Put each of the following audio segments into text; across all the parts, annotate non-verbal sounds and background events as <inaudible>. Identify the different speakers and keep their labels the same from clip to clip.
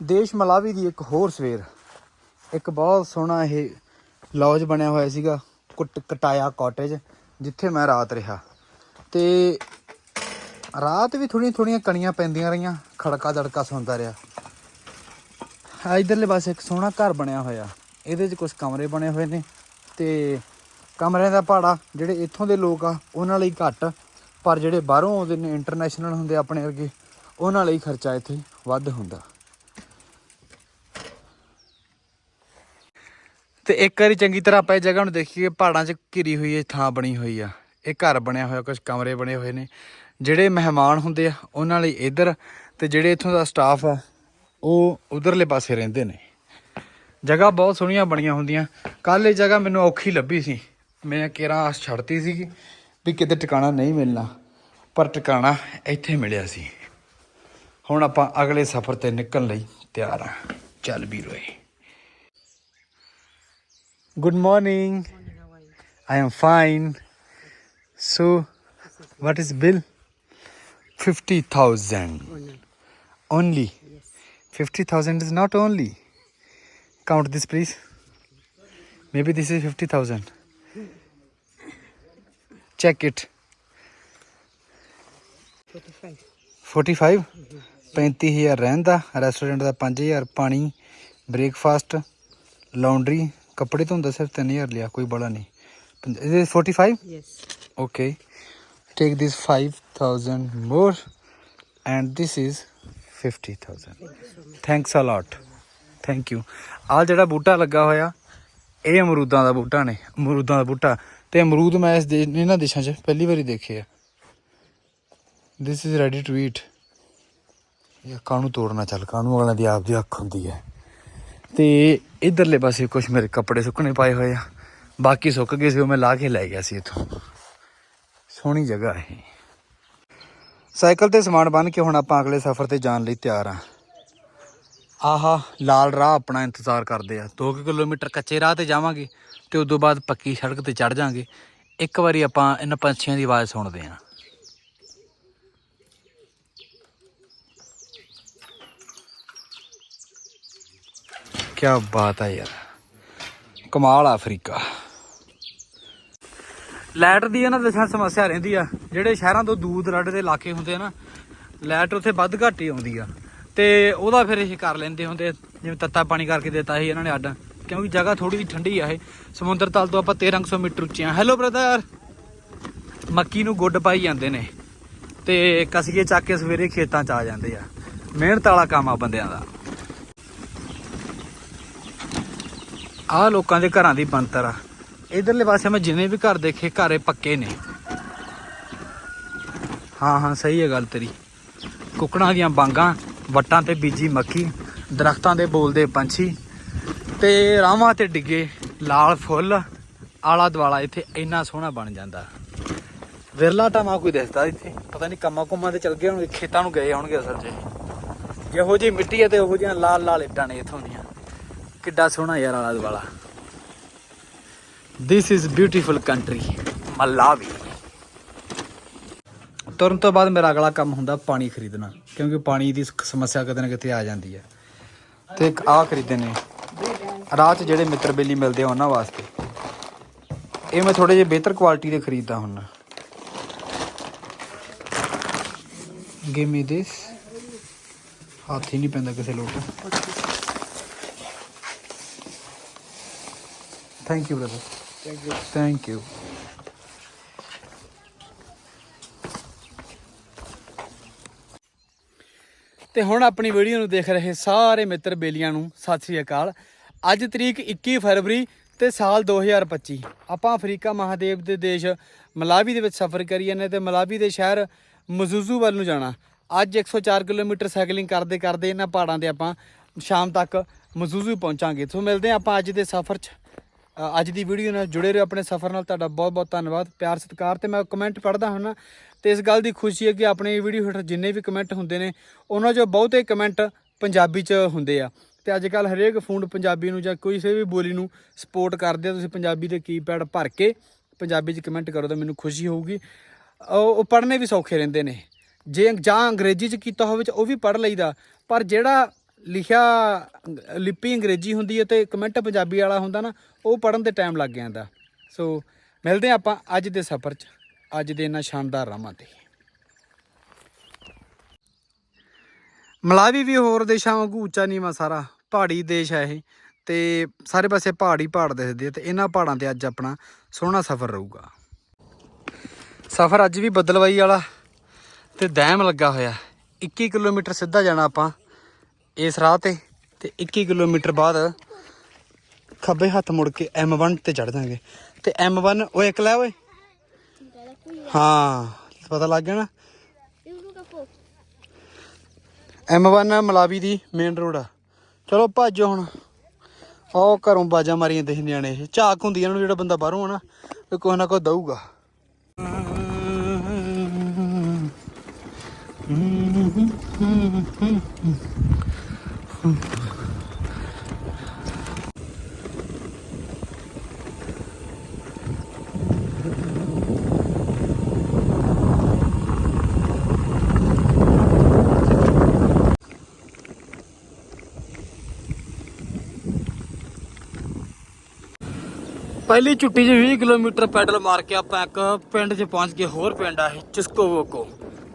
Speaker 1: ਦੇਸ਼ ਮਲਾਵੀ ਦੀ ਇੱਕ ਹੋਰ ਸਵੇਰ। ਇੱਕ ਬਹੁਤ ਸੋਹਣਾ ਇਹ ਲੌਜ ਬਣਿਆ ਹੋਇਆ ਸੀਗਾ, ਕੁੱਟ ਕਟਾਇਆ ਕਾਟੇਜ ਜਿੱਥੇ ਮੈਂ ਰਾਤ ਰਿਹਾ। ਤੇ ਰਾਤ ਵੀ ਥੋੜੀਆਂ ਥੋੜੀਆਂ ਕਣੀਆਂ ਪੈਂਦੀਆਂ ਰਹੀਆਂ ਖੜਕਾ ਦੜਕਾ ਸੁਣਦਾ ਰਿਹਾ। ਆ ਇਧਰਲੇ ਪਾਸੇ ਇੱਕ ਸੋਹਣਾ ਘਰ ਬਣਿਆ ਹੋਇਆ। ਇਹਦੇ 'ਚ ਕੁਝ ਕਮਰੇ ਬਣੇ ਹੋਏ ਨੇ ਤੇ ਕਮਰਿਆਂ ਦਾ ਭਾੜਾ ਜਿਹੜੇ ਇੱਥੋਂ ਦੇ ਲੋਕ ਆ, ਉਹਨਾਂ ਲਈ ਘੱਟ। ਪਰ ਜਿਹੜੇ ਬਾਹਰੋਂ ਆਉਂਦੇ ਨੇ ਇੰਟਰਨੈਸ਼ਨਲ ਹੁੰਦੇ ਆਪਣੇ ਵਰਗੇ, ਉਹਨਾਂ ਲਈ ਖਰਚਾ ਇੱਥੇ ਵੱਧ ਹੁੰਦਾ। ਤੇ ਇੱਕ ਵਾਰੀ ਚੰਗੀ ਤਰ੍ਹਾਂ ਆਪਾਂ ਇਹ ਜਗ੍ਹਾ ਨੂੰ ਦੇਖੀਏ ਪਹਾੜਾਂ 'ਚ ਘਿਰੀ ਹੋਈ ਇਹ ਥਾਂ ਬਣੀ ਹੋਈ ਆ। ਇਹ ਘਰ ਬਣਿਆ ਹੋਇਆ ਕੁਝ ਕਮਰੇ ਬਣੇ ਹੋਏ ਨੇ। ਜਿਹੜੇ ਮਹਿਮਾਨ ਹੁੰਦੇ ਆ, ਉਹਨਾਂ ਲਈ ਇੱਧਰ ਤੇ ਜਿਹੜੇ ਇੱਥੋਂ ਦਾ ਸਟਾਫ ਆ, ਉਹ ਉਧਰਲੇ ਪਾਸੇ ਰਹਿੰਦੇ ਨੇ। ਜਗ੍ਹਾ ਬਹੁਤ ਸੋਹਣੀਆਂ ਬਣੀਆਂ ਹੁੰਦੀਆਂ। ਕੱਲ ਇਹ ਜਗ੍ਹਾ ਮੈਨੂੰ ਔਖੀ ਲੱਭੀ ਸੀ। ਮੈਂ ਕਿਹੜਾ ਆਸ ਛੱਡਤੀ ਸੀਗੀ ਵੀ ਕਿਤੇ ਟਿਕਾਣਾ ਨਹੀਂ ਮਿਲਣਾ, ਪਰ ਟਿਕਾਣਾ ਇੱਥੇ ਮਿਲਿਆ ਸੀ। ਹੁਣ ਆਪਾਂ ਅਗਲੇ ਸਫ਼ਰ ਤੇ ਨਿਕਲਣ ਲਈ ਤਿਆਰ ਆ। ਚੱਲ ਵੀ ਰੋਏ Good morning. I am fine. So, what is bill? Fifty thousand. Only. Fifty thousand is not only. Count this, please. Maybe this is fifty thousand. Check it. Forty-five. ਪੈਂਤੀ ਹਜ਼ਾਰ ਰਹਿਣ ਦਾ ਰੈਸਟੋਰੈਂਟ ਦਾ 5000 ਪਾਣੀ ਬ੍ਰੇਕਫਾਸਟ ਲਾਉਂਡਰੀ ਕੱਪੜੇ ਧੋਂਦਾ ਸਿਰਫ 3000 ਲਿਆ ਕੋਈ ਬੜਾ ਨਹੀਂ। ਪੰਜ- Is it 45
Speaker 2: Yes.
Speaker 1: okay take this 5000 more and this is 50000 thanks a lot thank you ਆ ਜਿਹੜਾ ਬੂਟਾ ਲੱਗਾ ਹੋਇਆ ਇਹ ਅਮਰੂਦਾਂ ਦਾ ਬੂਟਾ ਨੇ ਅਮਰੂਦਾਂ ਦਾ ਬੂਟਾ। ਤੇ ਅਮਰੂਦ ਮੈਂ ਇਸ ਦੇ ਇਹਨਾਂ ਦੇਸ਼ਾਂ 'ਚ ਪਹਿਲੀ ਵਾਰੀ ਦੇਖੇ ਆ। This is ready to eat ਇਹ ਕਾਹਨੂੰ ਤੋੜਨਾ ਚੱਲ ਕਾਹਨੂੰ ਵਾਲਿਆਂ ਦੀ ਆਪ ਦੀ ਅੱਖ ਹੁੰਦੀ ਹੈ? ਤੇ ਇਧਰਲੇ ਪਾਸੇ ਕੁਝ ਮੇਰੇ ਕੱਪੜੇ ਸੁੱਕਣੇ ਪਾਏ ਹੋਏ ਆ। ਬਾਕੀ ਸੁੱਕ ਗਏ ਸੀ, ਉਹ ਮੈਂ ਲਾ ਕੇ ਲੈ ਗਿਆ ਸੀ ਇਥੋਂ। ਸੋਹਣੀ ਜਗ੍ਹਾ ਹੈ ਸਾਈਕਲ ਤੇ ਸਮਾਨ ਬੰਨ ਕੇ ਹੁਣ ਆਪਾਂ ਅਗਲੇ ਸਫ਼ਰ ਤੇ ਜਾਣ ਲਈ ਤਿਆਰ ਆ। ਆਹਾ, ਲਾਲ ਰਾਹ ਆਪਣਾ ਇੰਤਜ਼ਾਰ ਕਰਦੇ ਆ। 2 ਕਿਲੋਮੀਟਰ ਕੱਚੇ ਰਾਹ ਤੇ ਜਾਵਾਂਗੇ ਤੇ ਤੋਂ ਬਾਅਦ ਪੱਕੀ ਸੜਕ ਤੇ ਚੜ ਜਾਾਂਗੇ। ਇੱਕ ਵਾਰੀ ਆਪਾਂ ਇਹਨਾਂ ਪੰਛੀਆਂ ਦੀ ਆਵਾਜ਼ ਸੁਣਦੇ ਆ। ਕੀ ਬਾਤ ਆ ਯਾਰ। ਕਮਾਲ ਆ ਅਫਰੀਕਾ। ਲਾਈਟ ਦੀ ਇਹਨਾਂ ਦੇਸ਼ਾਂ 'ਚ ਸਮੱਸਿਆ ਰਹਿੰਦੀ ਆ। ਜਿਹੜੇ ਸ਼ਹਿਰਾਂ ਤੋਂ ਦੂਰ ਦਰਾਡੇ ਦੇ ਇਲਾਕੇ ਹੁੰਦੇ ਆ ਨਾ, ਲਾਈਟ ਉੱਥੇ ਵੱਧ ਘੱਟ ਹੀ ਆਉਂਦੀ ਆ। ਤੇ ਉਹਦਾ ਫਿਰ ਇਹ ਕਰ ਲੈਂਦੇ ਹੁੰਦੇ ਜਿਵੇਂ ਤੱਤਾ ਪਾਣੀ ਕਰਕੇ ਦਿੱਤਾ ਸੀ ਇਹਨਾਂ ਨੇ ਅੱਡ। ਕਿਉਂਕਿ ਜਗ੍ਹਾ ਥੋੜੀ ਜਿਹੀ ਠੰਡੀ ਆ ਇਹ। ਸਮੁੰਦਰ ਤਲ ਤੋਂ ਆਪਾਂ 1300 ਮੀਟਰ ਉੱਚੇ ਆ। ਹੈਲੋ ਬ੍ਰਦਰ ਮੱਕੀ ਨੂੰ ਗੁੱਡ ਪਾਈ ਜਾਂਦੇ ਨੇ। ਤੇ ਕਸੀਏ ਚੱਕ ਕੇ ਸਵੇਰੇ ਖੇਤਾਂ 'ਚ ਆ ਜਾਂਦੇ ਆ। ਮਿਹਨਤ ਵਾਲਾ ਕੰਮ ਆ ਬੰਦਿਆਂ ਦਾ। ਆਹ ਲੋਕਾਂ ਦੇ ਘਰਾਂ ਦੀ ਬਣਤਰ ਆ। ਇਧਰਲੇ ਪਾਸੇ ਮੈਂ ਜਿੰਨੇ ਵੀ ਘਰ ਦੇਖੇ, ਘਰੇ ਪੱਕੇ ਨੇ। ਹਾਂ ਹਾਂ, ਸਹੀ ਹੈ ਗੱਲ ਤੇਰੀ। ਕੁਕੜਾਂ ਦੀਆਂ ਬਾਂਗਾਂ, ਵੱਟਾਂ ਤੇ ਬੀਜੀ ਮੱਖੀ, ਦਰਖਤਾਂ ਦੇ ਬੋਲਦੇ ਪੰਛੀ ਤੇ ਰਾਵਾਂ ਤੇ ਡਿੱਗੇ ਲਾਲ ਫੁੱਲ ਆਲਾ ਦਵਾਲਾ ਇੱਥੇ ਇੰਨਾ ਸੋਹਣਾ ਬਣ ਜਾਂਦਾ। ਵਿਰਲਾ ਟਾਮਾ ਕੋਈ ਦਿਸਦਾ ਇੱਥੇ। ਪਤਾ ਨਹੀਂ ਕੰਮਾਂ ਕੁੰਮਾਂ ਤੇ ਚਲ ਗਏ ਹੋਣਗੇ, ਖੇਤਾਂ ਨੂੰ ਗਏ ਹੋਣਗੇ ਅਸਲ 'ਚ। ਜਿਹੋ ਜੀ ਮਿੱਟੀ ਹੈ ਤੇ ਉਹੋ ਜਿਹੀਆਂ ਲਾਲ ਲਾਲ ਇੱਟਾਂ ਨੇ ਇੱਥੋਂ ਦੀਆਂ। ਕਿੱਡਾ ਸੋਹਣਾ ਯਾਰ ਆਲਾ ਦੁਆਲਾ। This is beautiful country Malawi ਤੁਰਨ ਤੋਂ ਬਾਅਦ ਮੇਰਾ ਅਗਲਾ ਕੰਮ ਹੁੰਦਾ ਪਾਣੀ ਖਰੀਦਣਾ, ਕਿਉਂਕਿ ਪਾਣੀ ਦੀ ਸਮੱਸਿਆ ਕਿਤੇ ਨਾ ਕਿਤੇ ਆ ਜਾਂਦੀ ਹੈ। ਤੇ ਇੱਕ ਆਹ ਖਰੀਦੇ ਨੇ। ਰਾਹ 'ਚ ਜਿਹੜੇ ਮਿੱਤਰ ਬੇਲੀ ਮਿਲਦੇ ਆ ਉਹਨਾਂ ਵਾਸਤੇ। ਇਹ ਮੈਂ ਥੋੜੇ ਜਿਹੇ ਬਿਹਤਰ ਕੁਆਲਿਟੀ ਦੇ ਖਰੀਦਦਾ ਹੁੰਦਾ। ਗਿਵ ਮੀ ਦਿਸ ਹੱਥ ਹੀ ਨਹੀਂ ਪੈਂਦਾ ਕਿਸੇ ਲੋਟ। Thank you brother thank you thank you ਤੇ ਹੁਣ ਆਪਣੀ ਵੀਡੀਓ ਨੂੰ ਦੇਖ ਰਹੇ ਸਾਰੇ ਮਿੱਤਰ ਬੇਲੀਆਂ ਨੂੰ ਸਤਿ ਸ੍ਰੀ ਅਕਾਲ। ਅੱਜ ਤਰੀਕ 21 ਫਰਵਰੀ ਤੇ ਸਾਲ 2025 ਆਪਾਂ ਅਫਰੀਕਾ ਮਹਾਦੇਵ ਦੇ ਦੇਸ਼ ਮਲਾਵੀ ਦੇ ਵਿੱਚ ਸਫ਼ਰ ਕਰੀ ਜਾਂਦੇ ਤੇ ਮਲਾਵੀ ਦੇ ਸ਼ਹਿਰ ਮਜ਼ੂਜ਼ੂ ਵੱਲ ਨੂੰ ਜਾਣਾ। ਅੱਜ 104 ਕਿਲੋਮੀਟਰ ਸਾਈਕਲਿੰਗ ਕਰਦੇ ਕਰਦੇ ਇਹਨਾਂ ਪਹਾੜਾਂ ਤੇ ਆਪਾਂ ਸ਼ਾਮ ਤੱਕ ਮਜ਼ੂਜ਼ੂ ਪਹੁੰਚਾਂਗੇ। ਸੋ ਮਿਲਦੇ ਹਾਂ ਆਪਾਂ ਅੱਜ ਦੇ ਸਫ਼ਰ 'ਚ। ਅੱਜ ਦੀ ਵੀਡੀਓ ਨਾਲ ਜੁੜੇ ਰਹੋ ਆਪਣੇ ਸਫ਼ਰ ਨਾਲ। ਤੁਹਾਡਾ ਬਹੁਤ ਬਹੁਤ ਧੰਨਵਾਦ, ਪਿਆਰ ਸਤਿਕਾਰ ਤੇ ਮੈਂ ਕਮੈਂਟ ਪੜ੍ਹਦਾ ਹੁੰਨਾ। ਤੇ ਇਸ ਗੱਲ ਦੀ ਖੁਸ਼ੀ ਹੈ ਕਿ ਆਪਣੇ ਵੀਡੀਓ ਹੇਠ ਜਿੰਨੇ ਵੀ ਕਮੈਂਟ ਹੁੰਦੇ ਨੇ, ਉਹਨਾਂ 'ਚੋਂ ਬਹੁਤੇ ਕਮੈਂਟ ਪੰਜਾਬੀ 'ਚ ਹੁੰਦੇ ਆ। ਤੇ ਅੱਜ ਕੱਲ ਹਰੇਕ ਫੋਨ ਪੰਜਾਬੀ ਨੂੰ ਜਾਂ ਕਿਸੇ ਵੀ ਬੋਲੀ ਨੂੰ ਸਪੋਰਟ ਕਰਦੇ ਆ, ਤੁਸੀਂ ਪੰਜਾਬੀ ਦੇ ਕੀਪੈਡ ਭਰ ਕੇ ਪੰਜਾਬੀ 'ਚ ਕਮੈਂਟ ਕਰੋ ਤਾਂ ਮੈਨੂੰ ਖੁਸ਼ੀ ਹੋਊਗੀ। ਉਹ ਉਹ ਪੜ੍ਹਨੇ ਵੀ ਸੌਖੇ ਰਹਿੰਦੇ ਨੇ। ਜੇ ਜਾਂ ਅੰਗਰੇਜ਼ੀ 'ਚ ਕੀਤਾ ਹੋਵੇ ਤਾਂ ਉਹ ਵੀ ਪੜ੍ਹ ਲਈਦਾ। ਪਰ ਜਿਹੜਾ ਲਿਖਿਆ ਲਿਪੀ ਅੰਗਰੇਜ਼ੀ ਹੁੰਦੀ ਹੈ ਤੇ ਕਮੈਂਟ ਪੰਜਾਬੀ ਵਾਲਾ ਹੁੰਦਾ ਨਾ, ਉਹ ਪੜਨ ਤੇ ਟਾਈਮ ਲੱਗ ਜਾਂਦਾ। ਸੋ ਮਿਲਦੇ ਹਾਂ ਆਪਾਂ ਅੱਜ ਦੇ ਸਫ਼ਰ 'ਚ। ਅੱਜ ਦੇ ਇਹਨਾਂ ਸ਼ਾਨਦਾਰ ਰਾਹਾਂ ਤੇ। ਮਲਾਵੀ ਵੀ ਹੋਰ ਦੇਸ਼ਾਂ ਵਾਂਗੂ ਉੱਚਾ ਨੀਵਾਂ ਸਾਰਾ। ਪਹਾੜੀ ਦੇਸ਼ ਹੈ ਇਹ। ਤੇ ਸਾਰੇ ਪਾਸੇ ਪਹਾੜੀ ਪਹਾੜ ਦਿਖਦੇ ਆ ਤੇ ਇਹਨਾਂ ਪਹਾੜਾਂ ਤੇ ਅੱਜ ਆਪਣਾ ਸੋਹਣਾ ਸਫ਼ਰ ਰਹੂਗਾ। ਸਫ਼ਰ ਅੱਜ ਵੀ ਬਦਲਵਾਈ ਵਾਲਾ ਤੇ ਡੈਮ ਲੱਗਾ ਹੋਇਆ। 21 ਕਿਲੋਮੀਟਰ ਸਿੱਧਾ ਜਾਣਾ ਆਪਾਂ। ਇਸ ਰਾਹ ਤੇ ਤੇ 21 ਕਿਲੋਮੀਟਰ ਬਾਅਦ ਖੱਬੇ ਹੱਥ ਮੁੜ ਕੇ M1 ਤੇ ਚੜ ਜਾਾਂਗੇ ਤੇ M1 ਉਹ ਇੱਕ ਲੈ ਓਏ। ਹਾਂ, ਪਤਾ ਲੱਗ ਗਿਆ ਨਾ? M1 ਮਲਾਵੀ ਦੀ ਮੇਨ ਰੋਡ ਆ। ਚਲੋ ਭੱਜੋ ਹੁਣ। ਉਹ ਘਰੋਂ ਬਾਜਾਂ ਮਾਰੀਆਂ ਤੇ ਨਿਆਣੇ ਇਹ। ਝਾਕ ਹੁੰਦੀ ਆ ਇਹਨਾਂ ਨੂੰ ਜਿਹੜਾ ਬੰਦਾ ਬਾਹਰੋਂ ਆ ਨਾ ਤੇ ਕੋਈ ਨਾ ਕੋਈ ਦਊਗਾ। ਪਹਿਲੀ ਛੁੱਟੀ 'ਚ 20 ਕਿਲੋਮੀਟਰ ਪੈਡਲ ਮਾਰ ਕੇ ਆਪਾਂ ਇੱਕ ਪਿੰਡ 'ਚ ਪਹੁੰਚ ਗਏ, ਹੋਰ ਪਿੰਡ ਆ ਇਹ, ਚਿਸਕੋ ਵੋਕੋ।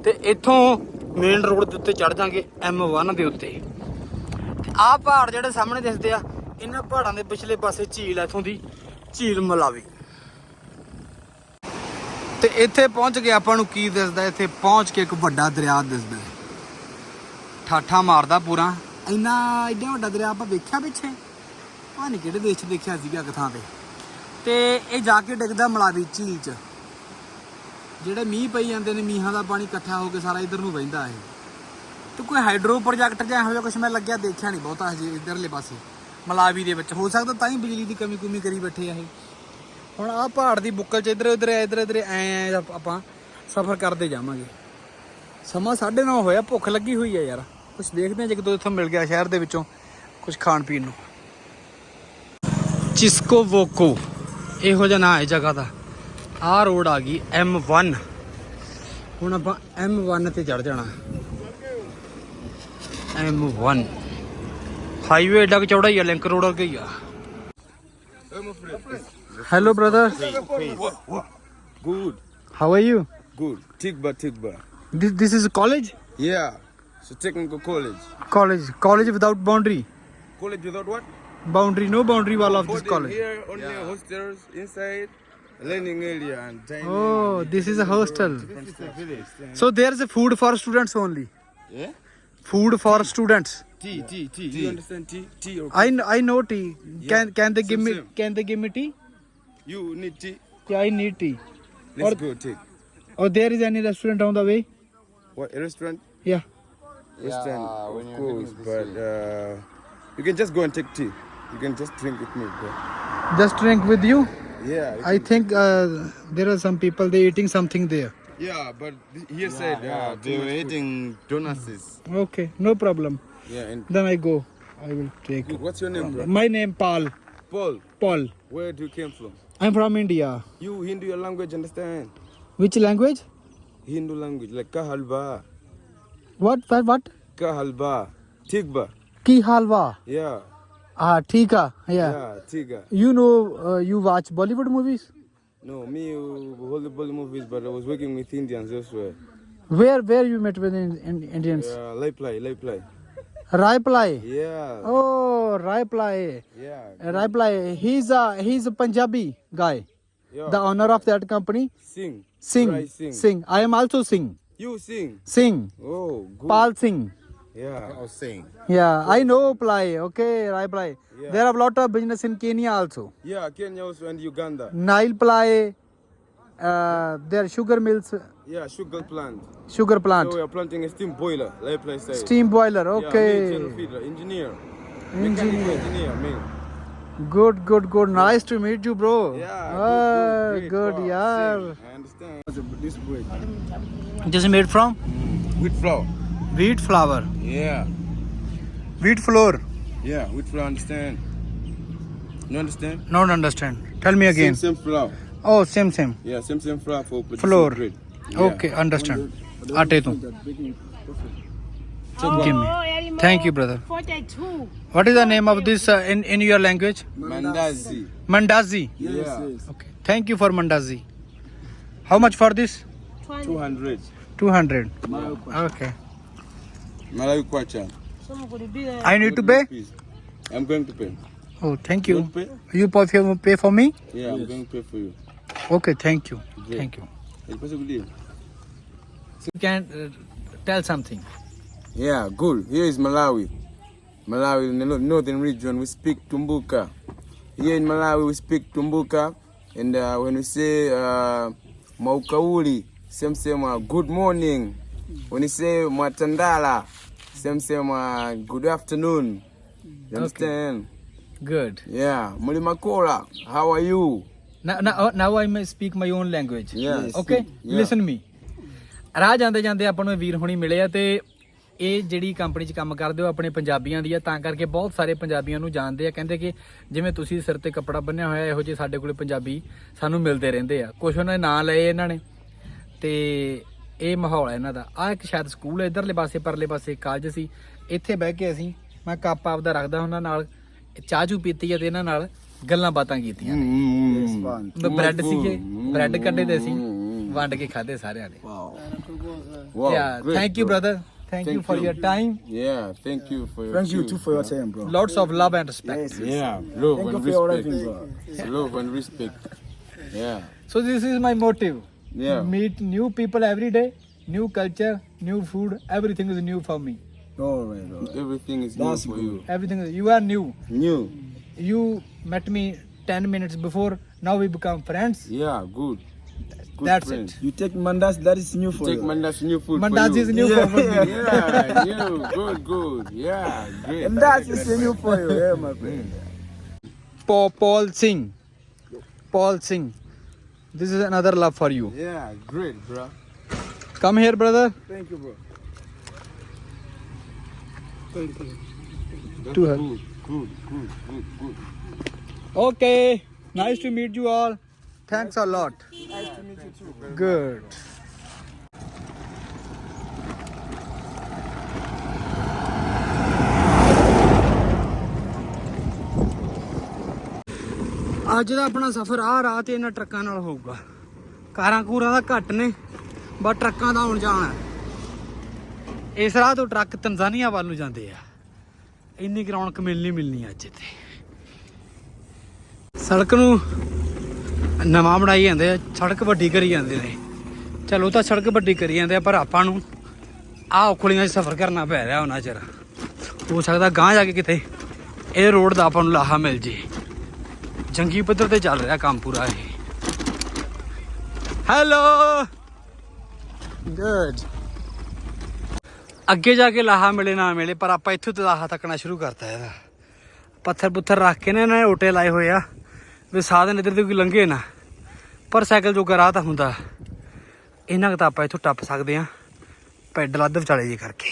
Speaker 1: ਤੇ ਇੱਥੋਂ ਮੇਨ ਰੋਡ ਦੇ ਉੱਤੇ ਚੜ ਜਾਾਂਗੇ M1 ਦੇ ਉੱਤੇ। ਆਹ ਪਹਾੜ ਜਿਹੜੇ ਸਾਹਮਣੇ ਦਿਸਦੇ ਆ, ਇਹਨਾਂ ਪਹਾੜਾਂ ਦੇ ਪਿਛਲੇ ਪਾਸੇ ਝੀਲ ਆ ਇੱਥੋਂ ਦੀ, ਝੀਲ ਮਲਾਵੀ। ਤੇ ਇੱਥੇ ਪਹੁੰਚ ਕੇ ਆਪਾਂ ਨੂੰ ਕੀ ਦਿਸਦਾ ਇੱਥੇ ਪਹੁੰਚ ਕੇ ਇੱਕ ਵੱਡਾ ਦਰਿਆ ਦਿਸਦਾ ਠਾਠਾ ਮਾਰਦਾ ਪੂਰਾ। ਇੰਨਾ ਐਡਾ ਵੱਡਾ ਦਰਿਆ ਆਪਾਂ ਵੇਖਿਆ ਪਿੱਛੇ? ਪਤਾ ਨਹੀਂ ਕਿਹੜੇ ਦੇਸ਼ 'ਚ ਦੇਖਿਆ ਸੀਗਾ ਇੱਕ ਥਾਂ ਤੇ। ਤੇ ਇਹ ਜਾ ਕੇ ਡਿੱਗਦਾ ਮਲਾਵੀ ਝੀਲ 'ਚ। ਜਿਹੜੇ ਮੀਂਹ ਪਈ ਜਾਂਦੇ ਨੇ, ਮੀਂਹਾਂ ਦਾ ਪਾਣੀ ਇਕੱਠਾ ਹੋ ਕੇ ਸਾਰਾ ਇਧਰ ਨੂੰ ਵਹਿੰਦਾ ਹੈ ਤੇ ਕੋਈ ਹਾਈਡਰੋ ਪ੍ਰੋਜੈਕਟ ਜਾਂ ਇਹੋ ਜਿਹਾ ਕੁਝ ਮੈਂ ਲੱਗਿਆ, ਦੇਖਿਆ ਨਹੀਂ ਬਹੁਤਾ ਹਜੇ ਇਧਰਲੇ ਪਾਸੇ, ਮਲਾਵੀ ਦੇ ਵਿੱਚ। ਹੋ ਸਕਦਾ ਤਾਂ ਹੀ ਬਿਜਲੀ ਦੀ ਕਮੀ ਕੁਮੀ ਕਰੀ ਬੈਠੇ ਆ ਇਹ। ਹੁਣ ਆਹ ਪਹਾੜ ਦੀ ਬੁੱਕਲ 'ਚ ਇਧਰ ਉਧਰ ਇਧਰ ਇਧਰ ਐ ਆਪਾਂ ਸਫ਼ਰ ਕਰਦੇ ਜਾਵਾਂਗੇ। ਸਮਾਂ 9:30 ਹੋਇਆ, ਭੁੱਖ ਲੱਗੀ ਹੋਈ ਹੈ ਯਾਰ। ਕੁਝ ਦੇਖਦੇ ਹਾਂ ਜੇ ਕਿਤੋਂ ਇੱਥੋਂ ਮਿਲ ਗਿਆ ਸ਼ਹਿਰ ਦੇ ਵਿੱਚੋਂ ਕੁਝ ਖਾਣ ਪੀਣ ਨੂੰ। ਚਿਸਕੋ ਵੋਕੋ, ਇਹੋ ਜਿਹਾ ਨਾਂ ਹੈ ਜਗ੍ਹਾ ਦਾ। ਆਹ ਰੋਡ ਆ ਗਈ M1 ਹੁਣ ਆਪਾਂ M1 ਤੇ ਚੜ ਜਾਣਾ। M1 ਹਾਈਵੇ ਏਡਾ ਕੁ ਚੌੜਾ ਹੀ ਆ ਲਿੰਕ ਰੋਡ ਵਰਗਾ ਹੀ ਆ hello brother
Speaker 2: Good,
Speaker 1: how are you
Speaker 2: good. Tigba, Tigba.
Speaker 1: This this is college
Speaker 2: Yeah. So technical college.
Speaker 1: College college without boundary
Speaker 2: College without what?
Speaker 1: boundary no boundary wall of this
Speaker 2: Boarding
Speaker 1: college
Speaker 2: Here, only hostels inside, learning area and dining.
Speaker 1: oh this is a hostel
Speaker 2: Different village.
Speaker 1: so there's a food for students only
Speaker 2: Yeah?
Speaker 1: food for students
Speaker 2: Tea, tea, tea. You understand tea? Tea or
Speaker 1: i kn- i know tea can can they give me
Speaker 2: Same, same.
Speaker 1: can they give me tea
Speaker 2: You need tea?
Speaker 1: yeah i need tea
Speaker 2: Let's
Speaker 1: Or-
Speaker 2: go take.
Speaker 1: or there is any restaurant on the way
Speaker 2: What, a restaurant?
Speaker 1: yeah
Speaker 2: Restaurant, of course. But uh, you can just go and take tea. You can just drink with me, bro.
Speaker 1: just drink with you
Speaker 2: Yeah. you
Speaker 1: i think uh, there are some people they eating something there
Speaker 2: can- Yeah, but he here said, yeah,
Speaker 3: they were
Speaker 2: much food.
Speaker 3: eating donuts.
Speaker 1: okay no problem
Speaker 2: Yeah, and
Speaker 1: then i go i will take
Speaker 2: what's your name, bro?
Speaker 1: my name paul
Speaker 2: Paul.
Speaker 1: paul
Speaker 2: Where do you came from?
Speaker 1: i'm from india
Speaker 2: You Hindu your language, understand?
Speaker 1: which language
Speaker 2: Hindu language, like Kahalba,
Speaker 1: what what what
Speaker 2: Kahalba, Tigba.
Speaker 1: ki halwa
Speaker 2: Yeah,
Speaker 1: ah theek hai yeah
Speaker 2: yeah, Tiga.
Speaker 1: You know, uh, you watch Bollywood movies?
Speaker 2: No, me, uh, Hollywood movies, but I was working with Indians elsewhere.
Speaker 1: Where where you met with in, in, Indians?
Speaker 2: Yeah, lay play, lay play.
Speaker 1: Rai Plai.
Speaker 2: Yeah,
Speaker 1: Oh, Rai Plai.
Speaker 2: yeah,
Speaker 1: Uh, Rai Plai. He's a he's a Punjabi guy.
Speaker 2: yeah.
Speaker 1: The owner of that company.
Speaker 2: sing,
Speaker 1: sing.
Speaker 2: Sing.
Speaker 1: I am also sing.
Speaker 2: You sing.
Speaker 1: Sing.
Speaker 2: Oh, good.
Speaker 1: Pal Singh.
Speaker 2: Yeah.
Speaker 3: I was saying.
Speaker 1: Yeah, I know Plai. Okay, Rai Plai.
Speaker 2: Yeah.
Speaker 1: There are a lot of business in Kenya also.
Speaker 2: Yeah, Kenya also and Uganda.
Speaker 1: Nile Plai. Uh, there are sugar mills,
Speaker 2: Yeah, sugar plant.
Speaker 1: sugar plant,
Speaker 2: So we are planting a steam boiler, lay play side.
Speaker 1: steam boiler.
Speaker 2: Yeah, me,
Speaker 1: Okay.
Speaker 2: channel feeder, engineer.
Speaker 1: Engineer.
Speaker 2: engineer, man.
Speaker 1: Good, good, good. Nice to meet you, bro.
Speaker 2: Yeah,
Speaker 1: Ah,
Speaker 2: good,
Speaker 1: good,
Speaker 2: Wow,
Speaker 1: yaar.
Speaker 2: sing. I understand. This way.
Speaker 1: This made from
Speaker 2: With flour.
Speaker 1: Wheat flour.
Speaker 2: Yeah.
Speaker 1: Wheat flour.
Speaker 2: Yeah, wheat flour. Understand? You understand?
Speaker 1: Not understand. Tell me again.
Speaker 2: Same, same flour.
Speaker 1: Oh, same, same.
Speaker 2: Yeah, same, same flour for
Speaker 1: flour.
Speaker 2: Bread. Yeah.
Speaker 1: Okay, understand. Atetu. Oh, Give me. Oh, Thank you, brother.
Speaker 3: 42.
Speaker 1: What is the name of this uh, in, in your language?
Speaker 2: Mandazi.
Speaker 1: Mandazi?
Speaker 2: Yes, yes.
Speaker 1: Okay. Thank you for Mandazi. How much for this?
Speaker 2: 200.
Speaker 1: 200. Okay.
Speaker 2: Malawi kwacha.
Speaker 3: Some could be there.
Speaker 1: I need to pay?
Speaker 2: Please. I'm going to pay.
Speaker 1: Oh, thank
Speaker 2: You
Speaker 1: you.
Speaker 2: want to pay?
Speaker 1: You pay for, pay for me?
Speaker 2: Yeah, I'm going to pay for you.
Speaker 1: Okay, thank you.
Speaker 2: Great.
Speaker 1: Thank you.
Speaker 2: El paso good deal.
Speaker 1: You can uh, tell something.
Speaker 2: Yeah, good. Here is Malawi. Malawi, in the northern region, we speak Tumbuka. Here in Malawi, we speak Tumbuka. And uh, when we say uh, Maukauli, same same uh, good morning. When you say Matandala, same same uh, good afternoon. You understand?
Speaker 1: Good.
Speaker 2: Yeah. Mulimakola, how are you?
Speaker 1: Now, now, now I may speak my own language.
Speaker 2: Yes.
Speaker 1: Okay,
Speaker 2: Yeah.
Speaker 1: listen me. ਰਾਹ ਜਾਂਦੇ ਜਾਂਦੇ ਆਪਾਂ ਨੂੰ ਵੀਰ ਹੁਣੀ ਮਿਲੇ ਆ ਤੇ ਇਹ ਜਿਹੜੀ ਕੰਪਨੀ 'ਚ ਕੰਮ ਕਰਦੇ ਹੋ ਆਪਣੇ ਪੰਜਾਬੀਆਂ ਦੀ ਆ ਤਾਂ ਕਰਕੇ ਬਹੁਤ ਸਾਰੇ ਪੰਜਾਬੀਆਂ ਨੂੰ ਜਾਣਦੇ ਆ ਕਹਿੰਦੇ ਕਿ ਜਿਵੇਂ ਤੁਸੀਂ ਸਿਰ ਤੇ ਕੱਪੜਾ ਬੰਨਿਆ ਹੋਇਆ ਇਹੋ ਜਿਹੇ ਸਾਡੇ ਕੋਲੇ ਪੰਜਾਬੀ ਸਾਨੂੰ ਮਿਲਦੇ ਰਹਿੰਦੇ ਆ ਕੁਝ ਉਹਨਾਂ ਦੇ ਨਾਂ ਲਏ ਇਹਨਾਂ ਨੇ ਤੇ ਇਹ ਮਾਹੌਲ ਹੈ ਇਹਨਾਂ ਦਾ ਆ ਇੱਕ ਸ਼ਾਇਦ ਸਕੂਲ ਹੈ ਇਧਰਲੇ ਪਾਸੇ ਪਰਲੇ ਪਾਸੇ ਕਾਲਜ ਸੀ ਇੱਥੇ ਬਹਿ ਕੇ ਅਸੀਂ ਮੈਂ ਕੱਪ ਆਪਦਾ ਰੱਖਦਾ ਉਹਨਾਂ ਨਾਲ ਚਾਹ ਚੂ ਪੀਤੀ ਆ ਤੇ ਇਹਨਾਂ ਨਾਲ ਗੱਲਾਂ ਬਾਤਾਂ ਕੀਤੀਆਂ
Speaker 2: Mm.
Speaker 1: ਬ੍ਰੈਡ ਸੀਗੇ ਬ੍ਰੈਡ ਕੱਢੇ ਤੇ ਅਸੀਂ ਵੰਡ ਕੇ ਖਾਦੇ ਸਾਰਿਆਂ ਨੇ thank, you for
Speaker 2: you.
Speaker 1: your time
Speaker 2: Yeah, thank you for your
Speaker 4: Thank you
Speaker 2: tune.
Speaker 4: too for your time, bro.
Speaker 1: lots of love and respect
Speaker 2: Yeah, love
Speaker 4: Thank you
Speaker 2: and
Speaker 4: for your
Speaker 2: respect.
Speaker 4: everything, bro.
Speaker 2: Love and respect. Yeah,
Speaker 1: so this is my motive
Speaker 2: yeah.
Speaker 1: meet new people every day new culture new food everything is new for me
Speaker 4: All right, all right.
Speaker 2: Everything is
Speaker 4: That's
Speaker 2: new for you.
Speaker 1: everything is, you are new
Speaker 2: New.
Speaker 1: you met me 10 minutes before now we become friends
Speaker 2: Yeah, good. Good
Speaker 1: That's
Speaker 2: friend.
Speaker 4: You take mandas, that is new for
Speaker 2: Take
Speaker 4: you.
Speaker 2: Mandas new food
Speaker 1: Mandazi
Speaker 2: for
Speaker 1: is new
Speaker 4: Yeah.
Speaker 1: for me <laughs>
Speaker 2: yeah, new. Good, good. Yeah, great.
Speaker 4: And that is new for you, yeah, my friend.
Speaker 1: Paul, Paul Singh Paul Singh this is another love for you
Speaker 2: Yeah, great, bro.
Speaker 1: come here brother
Speaker 4: Thank you, bro.
Speaker 2: Thank That's
Speaker 1: To her.
Speaker 2: good, good, good, good, good.
Speaker 1: Okay, nice to meet you all. Thanks a lot.
Speaker 4: Nice to meet you too.
Speaker 1: Good. ਅੱਜ ਦਾ ਆਪਣਾ ਸਫ਼ਰ ਆ ਰਾਹ ਤੇ ਇਹਨਾਂ ਟਰੱਕਾਂ ਨਾਲ ਹੋਊਗਾ। ਕਾਰਾਂ ਕੂਰਾਂ ਦਾ ਘੱਟ ਨੇ, ਬਸ ਟਰੱਕਾਂ ਦਾ ਆਉਣ ਜਾਣ। ਹੈ। ਇਸ ਰਾਹ ਤੋਂ ਟਰੱਕ ਤੰਜ਼ਾਨੀਆ ਵੱਲ ਨੂੰ ਜਾਂਦੇ ਆ। ਇੰਨੀ ਰੌਣਕ ਮਿਲਣੀ ਮਿਲਣੀ ਅੱਜ ਇੱਥੇ ਸੜਕ ਨੂੰ ਨਵਾਂ ਬਣਾਈ ਜਾਂਦੇ ਆ, ਸੜਕ ਵੱਡੀ ਕਰੀ ਜਾਂਦੇ ਨੇ। ਚਲੋ ਤਾਂ ਸੜਕ ਵੱਡੀ ਕਰੀ ਜਾਂਦੇ ਆ, ਪਰ ਆਪਾਂ ਨੂੰ ਆਹ ਔਖਲੀਆਂ 'ਚ ਸਫ਼ਰ ਕਰਨਾ ਪੈ ਰਿਹਾ ਉਹਨਾਂ ਚਿਰ। ਹੋ ਸਕਦਾ ਗਾਂਹ ਜਾ ਕੇ ਕਿਤੇ ਇਹ ਰੋਡ ਦਾ ਆਪਾਂ ਨੂੰ ਲਾਹਾ ਮਿਲ ਜੇ। ਜੰਗੀ ਪੱਧਰ ਤੇ ਚੱਲ ਰਿਹਾ ਕੰਮ ਪੂਰਾ ਇਹ। ਹੈਲੋ ਗੁੱਡ ਅੱਗੇ ਜਾ ਕੇ ਲਾਹਾ ਮਿਲੇ, ਨਾ ਮਿਲੇ, ਪਰ ਆਪਾਂ ਇੱਥੋਂ ਤੇ ਲਾਹਾ ਤੱਕਣਾ ਸ਼ੁਰੂ ਕਰਤਾ ਇਹਦਾ। ਪੱਥਰ ਪੁੱਥਰ ਰੱਖ ਕੇ ਨਾ ਇਹਨਾਂ ਨੇ ਓਟੇ ਲਾਏ ਹੋਏ ਆ, ਵੀ ਸਾਧਨ ਇੱਧਰ ਤੋਂ ਕੋਈ ਲੰਘੇ ਨਾ। ਪਰ ਸਾਈਕਲ ਜੋਗਾ ਰਾਹ ਤਾਂ ਹੁੰਦਾ। ਇਹਨਾਂ ਕੁ ਤਾਂ ਆਪਾਂ ਇੱਥੋਂ ਟੱਪ ਸਕਦੇ ਆ ਪੈਡਲ ਅੱਧ ਵਿਚਾਲੇ ਜੀ ਕਰਕੇ।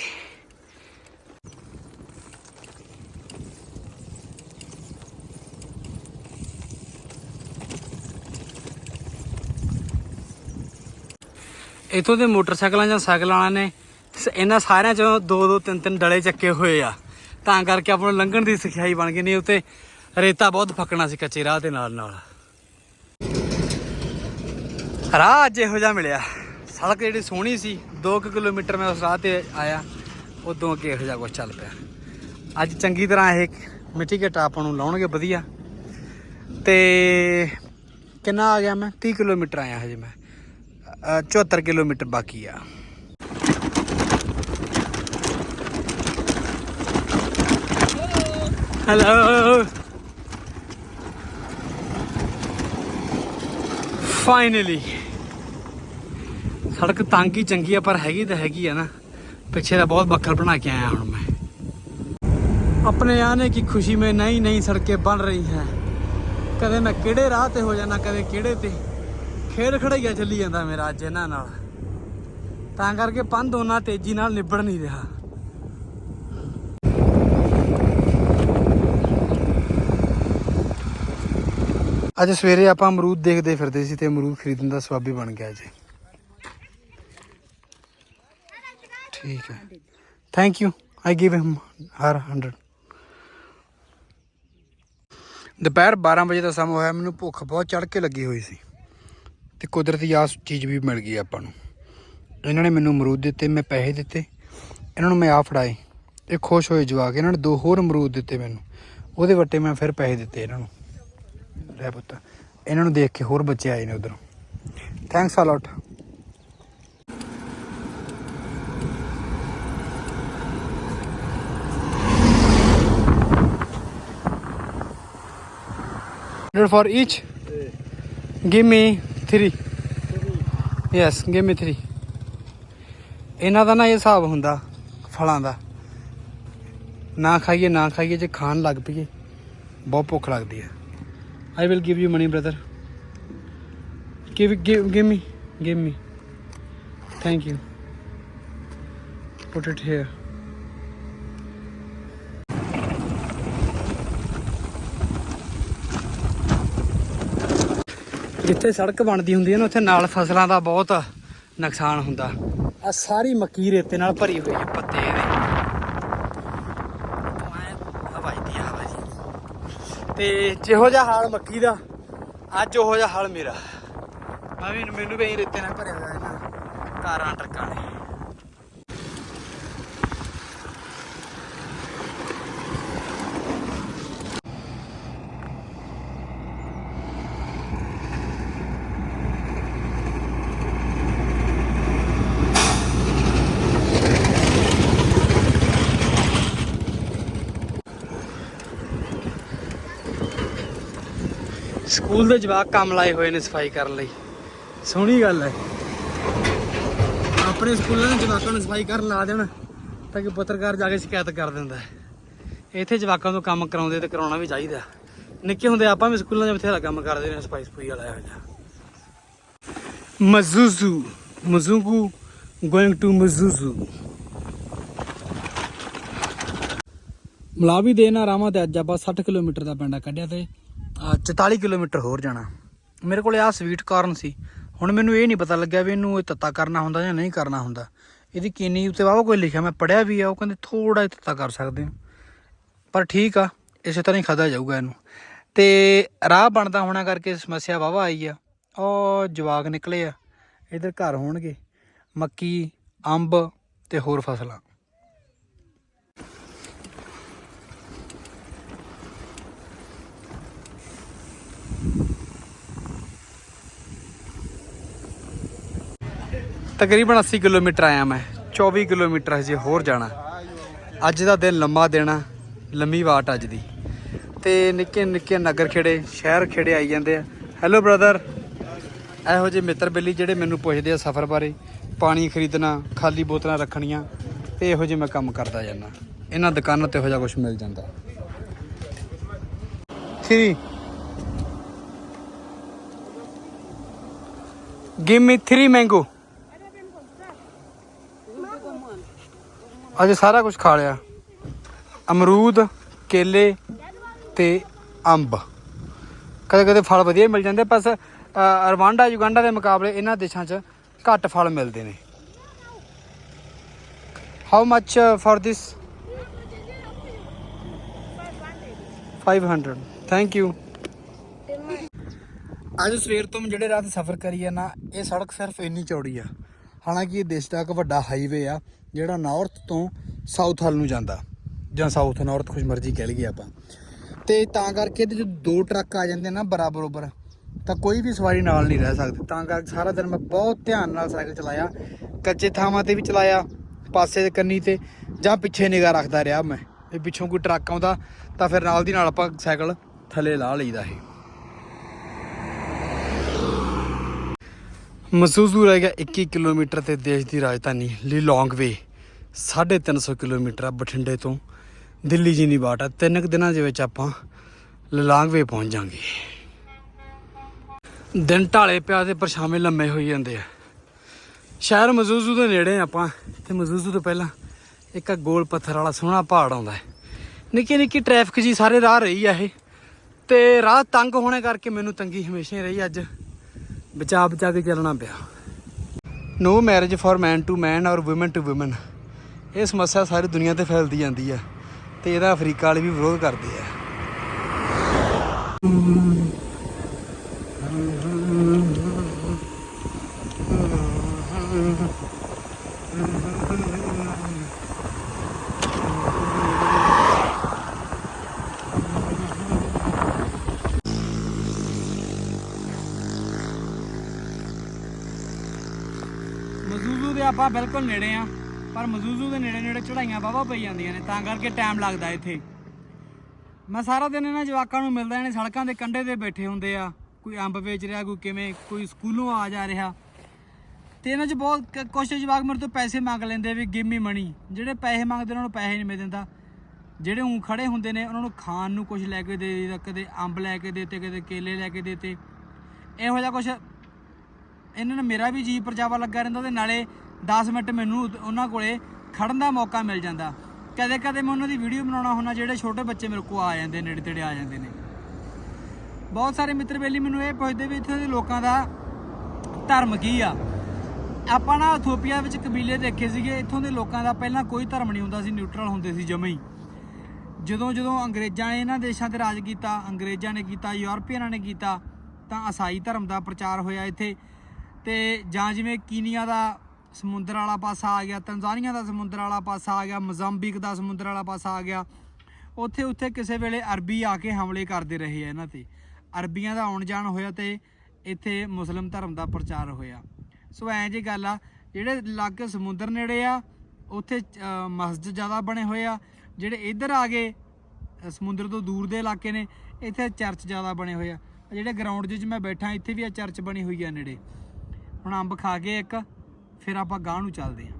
Speaker 1: ਇਥੋਂ ਦੇ ਮੋਟਰਸਾਈਕਲਾਂ ਜਾਂ ਸਾਈਕਲਾਂ ਵਾਲਿਆਂ ਨੇ ਸ- ਇਹਨਾਂ ਸਾਰਿਆਂ ਚੋਂ ਦੋ ਦੋ ਤਿੰਨ ਤਿੰਨ ਡਲੇ ਚੱਕੇ ਹੋਏ ਆ। ਤਾਂ ਕਰਕੇ ਆਪਾਂ ਨੂੰ ਲੰਘਣ ਦੀ ਸਿਖਾਈ ਬਣ ਗਈ। ਨਹੀਂ, ਉੱਤੇ ਰੇਤਾ ਬਹੁਤ ਫੱਕਣਾ ਸੀ ਕੱਚੇ ਰਾਹ ਦੇ ਨਾਲ ਨਾਲ। ਰਾਹ ਅੱਜ ਇਹੋ ਜਿਹਾ ਮਿਲਿਆ। ਸੜਕ ਜਿਹੜੀ ਸੋਹਣੀ ਸੀ 2 ਕਿਲੋਮੀਟਰ ਮੈਂ ਉਸ ਰਾਹ ਤੇ ਆਇਆ। ਉਦੋਂ ਅੱਗੇ ਇਹੋ ਜਿਹਾ ਕੁਝ ਚੱਲ ਪਿਆ। ਅੱਜ ਚੰਗੀ ਤਰ੍ਹਾਂ ਇਹ ਮਿੱਟੀ ਘਟਾ ਆਪਾਂ ਨੂੰ ਲਾਉਣਗੇ ਵਧੀਆ। ਤੇ ਕਿੰਨਾ ਆ ਗਿਆ ਮੈਂ? 30 ਕਿਲੋਮੀਟਰ ਆਇਆ ਹਜੇ ਮੈਂ। 74 ਕਿਲੋਮੀਟਰ ਬਾਕੀ ਆ ਹੈਲੋ ਫਾਈਨਲੀ ਸੜਕ ਤੰਗ ਹੀ ਚੰਗੀ ਆ ਪਰ ਹੈਗੀ ਤਾਂ ਹੈਗੀ ਆ ਨਾ ਪਿੱਛੇ ਦਾ ਬਹੁਤ ਬੱਕਰ ਬਣਾ ਕੇ ਆਇਆ ਹੁਣ ਮੈਂ अपने आने की खुशी में नई नई सड़कें बन रही हैं ਕਦੇ ਮੈਂ ਕਿਹੜੇ ਰਾਹ ਤੇ ਹੋ ਜਾਣਾ ਕਦੇ ਕਿਹੜੇ ਤੇ ਖੇਡ ਖੜਾਈਆ ਚੱਲੀ ਜਾਂਦਾ ਮੇਰਾ ਅੱਜ ਇਹਨਾਂ ਨਾਲ। ਤਾਂ ਕਰਕੇ ਪੰਧ ਉਹਨਾਂ ਤੇਜ਼ੀ ਨਾਲ ਨਿਬੜ ਨਹੀਂ ਰਿਹਾ। ਅੱਜ ਸਵੇਰੇ ਆਪਾਂ ਅਮਰੂਦ ਦੇਖਦੇ ਫਿਰਦੇ ਸੀ ਤੇ ਅਮਰੂਦ ਖਰੀਦਣ ਦਾ ਸਵਾਬ ਵੀ ਬਣ ਗਿਆ ਜੀ। ਠੀਕ ਹੈ। Thank you I give him her 100 ਦੁਪਹਿਰ 12 ਵਜੇ ਦਾ ਸਮਾਂ ਹੋਇਆ, ਮੈਨੂੰ ਭੁੱਖ ਬਹੁਤ ਚੜ ਕੇ ਲੱਗੀ ਹੋਈ ਸੀ। ਤੇ ਕੁਦਰਤੀ ਆਸ ਚੀਜ਼ ਵੀ ਮਿਲ ਗਈ ਆਪਾਂ ਨੂੰ। ਇਹਨਾਂ ਨੇ ਮੈਨੂੰ ਅਮਰੂਦ ਦਿੱਤੇ ਮੈਂ ਪੈਸੇ ਦਿੱਤੇ। ਇਹਨਾਂ ਨੂੰ ਮੈਂ ਆ ਫੜਾਏ ਇਹ ਖੁਸ਼ ਹੋਏ ਜਵਾਕ। ਇਹਨਾਂ ਨੇ ਦੋ ਹੋਰ ਅਮਰੂਦ ਦਿੱਤੇ ਮੈਨੂੰ। ਉਹਦੇ ਵੱਟੇ ਮੈਂ ਫਿਰ ਪੈਸੇ ਦਿੱਤੇ ਇਹਨਾਂ ਨੂੰ। ਲੈ ਪੁੱਤ ਇਹਨਾਂ ਨੂੰ ਦੇਖ ਕੇ ਹੋਰ ਬੱਚੇ ਆਏ ਨੇ ਉਧਰੋਂ। Thanks a lot for each? Give me 3 yes give me 3 ਇਹਨਾਂ ਦਾ ਨਾ ਇਹ ਹਿਸਾਬ ਹੁੰਦਾ, ਫਲਾਂ ਦਾ। ਨਾ ਖਾਈਏ ਨਾ ਖਾਈਏ, ਜੇ ਖਾਣ ਲੱਗ ਪਈਏ, ਬਹੁਤ ਭੁੱਖ ਲੱਗਦੀ ਹੈ। I will give you money brother give give give me give me thank you put it ਜਿੱਥੇ ਸੜਕ ਬਣਦੀ ਹੁੰਦੀ ਹੈ ਨਾ, ਉੱਥੇ ਨਾਲ ਫਸਲਾਂ ਦਾ ਬਹੁਤ ਨੁਕਸਾਨ ਹੁੰਦਾ। ਆ ਸਾਰੀ ਮੱਕੀ ਰੇਤੇ ਨਾਲ ਭਰੀ ਹੋਈ ਹੈ, ਪੱਤੇ ਇਹਦੇ। ਹਵਾਈ ਦੀ ਹਵਾ ਤੇ ਜਿਹੋ ਜਿਹਾ ਹਾਲ ਮੱਕੀ ਦਾ, ਅੱਜ ਉਹੋ ਜਿਹਾ ਹਾਲ ਮੇਰਾ। ਮੈਂ ਵੀ, ਮੈਨੂੰ ਵੀ ਇਹੀ ਰੇਤੇ ਨਾਲ ਭਰਿਆ ਹੋਇਆ ਇਹਨਾਂ ਕਾਰਾਂ, ਟਰੱਕਾਂ ਨੇ। ਸਕੂਲ ਦੇ ਜਵਾਕ ਕੰਮ ਲਾਏ ਹੋਏ ਨੇ ਸਫ਼ਾਈ ਕਰਨ ਲਈ। ਸੋਹਣੀ ਗੱਲ ਹੈ ਆਪਣੇ ਸਕੂਲਾਂ ਦੇ ਜਵਾਕਾਂ ਨੂੰ ਸਫ਼ਾਈ ਕਰਨ ਲਾ ਦੇਣ ਤਾਂ ਕਿ ਪੱਤਰਕਾਰ ਜਾ ਕੇ ਸ਼ਿਕਾਇਤ ਕਰ ਦਿੰਦਾ ਇੱਥੇ ਜਵਾਕਾਂ ਤੋਂ ਕੰਮ ਕਰਾਉਂਦੇ ਤੇ ਕਰਾਉਣਾ ਵੀ ਚਾਹੀਦਾ ਨਿੱਕੇ ਹੁੰਦੇ ਆਪਾਂ ਵੀ ਸਕੂਲਾਂ 'ਚ ਬਥੇਰਾ ਕੰਮ ਕਰਦੇ ਨੇ ਸਫ਼ਾਈ ਸਫੂਈ ਵਾਲਾ ਇਹੋ ਜਿਹਾ। ਮਜ਼ੂਜ਼ੂ, ਮਜ਼ੂਗੂ ਗੋਇੰਗ ਟੂ ਮਜ਼ੂਜ਼ੂ। ਮਲਾਵੀ ਦੇ ਨਾ ਰਾਵਾਂ ਤੇ ਅੱਜ ਆਪਾਂ 60 ਕਿਲੋਮੀਟਰ ਦਾ ਪਿੰਡਾ ਕੱਢਿਆ ਤੇ ਅਹ 44 ਕਿਲੋਮੀਟਰ ਹੋਰ ਜਾਣਾ। ਮੇਰੇ ਕੋਲੇ ਆ ਸਵੀਟ ਕਾਰਨ ਸੀ। ਹੁਣ ਮੈਨੂੰ ਇਹ ਨਹੀਂ ਪਤਾ ਲੱਗਿਆ ਵੀ ਇਹਨੂੰ ਇਹ ਤੱਤਾ ਕਰਨਾ ਹੁੰਦਾ ਜਾਂ ਨਹੀਂ ਕਰਨਾ ਹੁੰਦਾ। ਇਹਦੀ ਕਿੰਨੀ ਉੱਤੇ ਵਾਵਾ ਕੋਈ ਲਿਖਿਆ, ਮੈਂ ਪੜਿਆ ਵੀ ਆ, ਉਹ ਕਹਿੰਦੇ ਥੋੜਾ ਜਿਹਾ ਤੱਤਾ ਕਰ ਸਕਦੇ ਹੋ। ਪਰ ਠੀਕ ਆ, ਇਸੇ ਤਰ੍ਹਾਂ ਹੀ ਖਾਦਾ ਜਾਊਗਾ ਇਹਨੂੰ। ਤੇ ਰਾਹ ਬਣਦਾ ਹੋਣਾ ਕਰਕੇ ਸਮੱਸਿਆ ਵਾਵਾ ਆਈ ਆ। ਉਹ ਜਵਾਗ ਨਿਕਲੇ ਆ, ਇਧਰ ਘਰ ਹੋਣਗੇ, ਮੱਕੀ, ਅੰਬ ਤੇ ਹੋਰ ਫਸਲਾਂ। ਤਕਰੀਬਨ 80 ਕਿਲੋਮੀਟਰ ਆਇਆ ਮੈਂ 24 ਕਿਲੋਮੀਟਰ ਹਜੇ ਹੋਰ ਜਾਣਾ। ਅੱਜ ਦਾ ਦਿਨ ਲੰਮਾ ਦੇਣਾ ਲੰਮੀ ਵਾਟ ਅੱਜ ਦੀ। ਤੇ ਨਿੱਕੇ ਨਿੱਕੇ ਨਗਰ ਖੇੜੇ, ਸ਼ਹਿਰ ਖੇੜੇ ਆਈ ਜਾਂਦੇ ਆ। ਹੈਲੋ ਬ੍ਰਦਰ ਇਹੋ ਜਿਹੇ ਮਿੱਤਰ ਬੇਲੀ ਜਿਹੜੇ ਮੈਨੂੰ ਪੁੱਛਦੇ ਆ ਸਫ਼ਰ ਬਾਰੇ, ਪਾਣੀ ਖਰੀਦਣਾ, ਖਾਲੀ ਬੋਤਲਾਂ ਰੱਖਣੀਆਂ, ਤੇ ਇਹੋ ਜਿਹੇ ਮੈਂ ਕੰਮ ਕਰਦਾ ਜਾਂਦਾ। ਇਹਨਾਂ ਦੁਕਾਨਾਂ ਤੇ ਇਹੋ ਜਿਹਾ ਕੁਝ ਮਿਲ ਜਾਂਦਾ। ਥਰੀ ਗਿਵ ਮੀ 3 ਮੈਂਗੋ ਅੱਜ ਸਾਰਾ ਕੁਝ ਖਾ ਲਿਆ। ਅਮਰੂਦ, ਕੇਲੇ ਤੇ ਅੰਬ। ਕਦੇ ਕਦੇ ਫਲ ਵਧੀਆ ਮਿਲ ਜਾਂਦੇ, ਬਸ ਰਵਾਂਡਾ ਯੁਗਾਂਡਾ ਦੇ ਮੁਕਾਬਲੇ ਇਹਨਾਂ ਦੇਸ਼ਾਂ 'ਚ ਘੱਟ ਫਲ ਮਿਲਦੇ ਨੇ। How much for this 500 thank you ਅੱਜ ਸਵੇਰ ਤੋਂ ਜਿਹੜੇ ਰਾਤ ਸਫ਼ਰ ਕਰੀ ਆ ਨਾ, ਇਹ ਸੜਕ ਸਿਰਫ ਇੰਨੀ ਚੌੜੀ ਆ। ਹਾਲਾਂਕਿ ਇਹ ਦੇਸ਼ ਦਾ ਇੱਕ ਵੱਡਾ ਹਾਈਵੇ ਆ। ਜਿਹੜਾ ਨਾਰਥ ਤੋਂ ਸਾਊਥ ਵੱਲ ਨੂੰ ਜਾਂਦਾ, ਜਾਂ ਸਾਊਥ ਨਾਰਥ ਕੁਝ ਮਰਜ਼ੀ ਕਹਿ ਲਈਏ ਆਪਾਂ। ਤੇ ਤਾਂ ਕਰਕੇ ਇਹਦੇ 'ਚ ਦੋ ਟਰੱਕ ਆ ਜਾਂਦੇ ਨਾ ਬਰਾਬਰ ਬਰਾਬਰ ਤਾਂ ਕੋਈ ਵੀ ਸਵਾਰੀ ਨਾਲ ਨਹੀਂ ਰਹਿ ਸਕਦੀ। ਤਾਂ ਕਰਕੇ ਸਾਰਾ ਦਿਨ ਮੈਂ ਬਹੁਤ ਧਿਆਨ ਨਾਲ ਸਾਈਕਲ ਚਲਾਇਆ, ਕੱਚੇ ਥਾਵਾਂ ਤੇ ਵੀ ਚਲਾਇਆ, ਪਾਸੇ ਦੇ ਕੰਨੀ ਤੇ, ਜਾਂ ਪਿੱਛੇ ਨਿਗਾਹ ਰੱਖਦਾ ਰਿਹਾ ਮੈਂ। ਵੀ ਪਿੱਛੋਂ ਕੋਈ ਟਰੱਕ ਆਉਂਦਾ, ਤਾਂ ਫਿਰ ਨਾਲ ਦੀ ਨਾਲ ਆਪਾਂ ਸਾਈਕਲ ਥੱਲੇ ਲਾ ਲਈਦਾ ਇਹ। ਮਸੂਜ਼ੂ ਰਹਿ ਗਿਆ 21 ਕਿਲੋਮੀਟਰ ਤੇ ਦੇਸ਼ ਦੀ ਰਾਜਧਾਨੀ ਲਿਲੋਂਗਵੇ 350 ਕਿਲੋਮੀਟਰ ਆ ਬਠਿੰਡੇ ਤੋਂ। ਦਿੱਲੀ ਜੀ ਦੀ ਬਾਟ ਆ, ਤਿੰਨ ਕੁ ਦਿਨਾਂ ਦੇ ਵਿੱਚ ਆਪਾਂ ਲਿਲੋਂਗਵੇ ਪਹੁੰਚ ਜਾਾਂਗੇ। ਦਿਨ ਢਾਲੇ ਪਿਆ ਤੇ ਪਰਛਾਵੇਂ ਲੰਮੇ ਹੋਈ ਜਾਂਦੇ ਆ। ਸ਼ਹਿਰ ਮਜ਼ੂਜ਼ੂ ਦੇ ਨੇੜੇ ਆਪਾਂ, ਤੇ ਮਜ਼ੂਜ਼ੂ ਤੋਂ ਪਹਿਲਾਂ ਇੱਕ ਗੋਲ ਪੱਥਰ ਵਾਲਾ ਸੋਹਣਾ ਪਹਾੜ ਆਉਂਦਾ ਹੈ। ਨਿੱਕੀ ਨਿੱਕੀ ਟ੍ਰੈਫਿਕ ਜੀ, ਸਾਰੇ ਰਾਹ ਰਹੀ ਆ ਇਹ, ਤੇ ਰਾਹ ਤੰਗ ਹੋਣੇ ਕਰਕੇ ਮੈਨੂੰ ਤੰਗੀ ਹਮੇਸ਼ਾ ਹੀ ਰਹੀ ਅੱਜ। ਬਚਾ ਬਚਾ ਕੇ ਚੱਲਣਾ ਪਿਆ। No marriage for man to man or or to woman ਇਹ ਸਮੱਸਿਆ ਸਾਰੀ ਦੁਨੀਆ ਤੇ ਫੈਲਦੀ ਜਾਂਦੀ ਆ ਤੇ ਇਹਦਾ ਅਫਰੀਕਾ ਵਾਲੇ ਵੀ ਵਿਰੋਧ ਕਰਦੇ ਆ
Speaker 3: ਮਜ਼ੂਜ਼ੂ ਦੇ ਆਪਾਂ ਬਿਲਕੁਲ ਨੇੜੇ ਆ, ਪਰ ਮਜ਼ੂਜ਼ੂ ਦੇ ਨੇੜੇ ਨੇੜੇ ਚੜਾਈਆਂ ਵਾਹਵਾ ਪਈ ਜਾਂਦੀਆਂ ਨੇ, ਤਾਂ ਕਰਕੇ ਟਾਈਮ ਲੱਗਦਾ ਇੱਥੇ। ਮੈਂ ਸਾਰਾ ਦਿਨ ਇਹਨਾਂ ਜਵਾਕਾਂ ਨੂੰ ਮਿਲਦਾ ਨੇ ਸੜਕਾਂ ਦੇ ਕੰਢੇ ਤੇ ਬੈਠੇ ਹੁੰਦੇ ਆ, ਕੋਈ ਅੰਬ ਵੇਚ ਰਿਹਾ, ਕੋਈ ਕਿਵੇਂ, ਕੋਈ ਸਕੂਲੋਂ ਆ ਜਾ ਰਿਹਾ। ਤੇ ਇਹਨਾਂ 'ਚ ਬਹੁਤ ਕ- ਕੁਛ ਜਵਾਕ ਮੇਰੇ ਤੋਂ ਪੈਸੇ ਮੰਗ ਲੈਂਦੇ ਵੀ ਗਿਵ ਮੀ ਮਨੀ ਜਿਹੜੇ ਪੈਸੇ ਮੰਗਦੇ ਉਹਨਾਂ ਨੂੰ ਪੈਸੇ ਨਹੀਂ ਮਿਲ ਦਿੰਦਾ। ਜਿਹੜੇ ਉਂ ਖੜੇ ਹੁੰਦੇ ਨੇ, ਉਹਨਾਂ ਨੂੰ ਖਾਣ ਨੂੰ ਕੁਝ ਲੈ ਕੇ ਦੇ ਦਿੱਤਾ, ਕਦੇ ਅੰਬ ਲੈ ਕੇ ਦੇਤੇ, ਕਦੇ ਕੇਲੇ ਲੈ ਕੇ ਦੇਤੇ। ਇਹੋ ਜਿਹਾ ਕੁਝ ਇਹਨਾਂ ਨੂੰ ਮੇਰਾ ਵੀ ਜੀ ਪਰਚਾਵਾ ਲੱਗਾ ਰਹਿੰਦਾ ਤੇ ਨਾਲੇ 10 ਮਿੰਟ ਮੈਨੂੰ ਉਹਨਾਂ ਕੋਲੇ ਖੜਨ ਦਾ ਮੌਕਾ ਮਿਲ ਜਾਂਦਾ। ਕਦੇ ਕਦੇ ਮੈਂ ਉਹਨਾਂ ਦੀ ਵੀਡੀਓ ਬਣਾਉਣਾ ਹੁੰਦਾ ਜਿਹੜੇ ਛੋਟੇ ਬੱਚੇ ਮੇਰੇ ਕੋਲ ਆ ਜਾਂਦੇ ਨੇੜੇ ਤੇੜੇ ਆ ਜਾਂਦੇ ਨੇ। ਬਹੁਤ ਸਾਰੇ ਮਿੱਤਰ ਬੇਲੀ ਮੈਨੂੰ ਇਹ ਪੁੱਛਦੇ ਵੀ ਇੱਥੇ ਦੇ ਲੋਕਾਂ ਦਾ ਧਰਮ ਕੀ ਆ? ਆਪਾਂ ਨਾ ਇਥੋਪੀਆ ਵਿੱਚ ਕਬੀਲੇ ਦੇਖੇ ਸੀਗੇ, ਇੱਥੋਂ ਦੇ ਲੋਕਾਂ ਦਾ ਪਹਿਲਾਂ ਕੋਈ ਧਰਮ ਨਹੀਂ ਹੁੰਦਾ ਸੀ ਨਿਊਟਰਲ ਹੁੰਦੇ ਸੀ ਜਮੇ ਹੀ। ਜਦੋਂ ਜਦੋਂ ਅੰਗਰੇਜ਼ਾਂ ਨੇ ਇਹਨਾਂ ਦੇਸ਼ਾਂ ਤੇ ਰਾਜ ਕੀਤਾ, ਅੰਗਰੇਜ਼ਾਂ ਨੇ ਕੀਤਾ, ਯੂਰਪੀਅਨਾਂ ਨੇ ਕੀਤਾ, ਤਾਂ ਈਸਾਈ ਧਰਮ ਦਾ ਪ੍ਰਚਾਰ ਹੋਇਆ ਇੱਥੇ। ਤੇ ਜਾਂ ਜਿਵੇਂ ਕੀਨੀਆ ਦਾ ਸਮੁੰਦਰ ਵਾਲਾ ਪਾਸਾ ਆ ਗਿਆ ਤੰਜ਼ਾਨੀਆ ਦਾ ਸਮੁੰਦਰ ਵਾਲਾ ਪਾਸਾ ਆ ਗਿਆ ਮozambique ਦਾ ਸਮੁੰਦਰ ਵਾਲਾ ਪਾਸਾ ਆ ਗਿਆ। ਉੱਥੇ ਉੱਥੇ ਕਿਸੇ ਵੇਲੇ ਅਰਬੀ ਆ ਕੇ ਹਮਲੇ ਕਰਦੇ ਰਹੇ ਆ ਇਹਨਾਂ ਤੇ। ਅਰਬੀਆਂ ਦਾ ਆਉਣ ਜਾਣ ਹੋਇਆ ਤੇ ਇੱਥੇ ਮੁਸਲਮ ਧਰਮ ਦਾ ਪ੍ਰਚਾਰ ਹੋਇਆ। ਸੋ ਐਂ ਜੀ ਗੱਲ ਆ, ਜਿਹੜੇ ਇਲਾਕੇ ਸਮੁੰਦਰ ਨੇੜੇ ਆ, ਉੱਥੇ ਮਸਜਿਦ ਜ਼ਿਆਦਾ ਬਣੇ ਹੋਏ ਆ, ਜਿਹੜੇ ਇੱਧਰ ਆ ਗਏ ਸਮੁੰਦਰ ਤੋਂ ਦੂਰ ਦੇ ਇਲਾਕੇ ਨੇ, ਇੱਥੇ ਚਰਚ ਜ਼ਿਆਦਾ ਬਣੇ ਹੋਏ ਆ। ਜਿਹੜੇ ਗਰਾਊਂਡ 'ਚ ਮੈਂ ਬੈਠਾ, ਇੱਥੇ ਵੀ ਆ ਚਰਚ ਬਣੀ ਹੋਈ ਆ ਨੇੜੇ। ਹੁਣ ਅੰਬ ਖਾ ਕੇ ਇੱਕ। ਫਿਰ ਆਪਾਂ ਗਾਂਹ ਨੂੰ ਚੱਲਦੇ ਹਾਂ।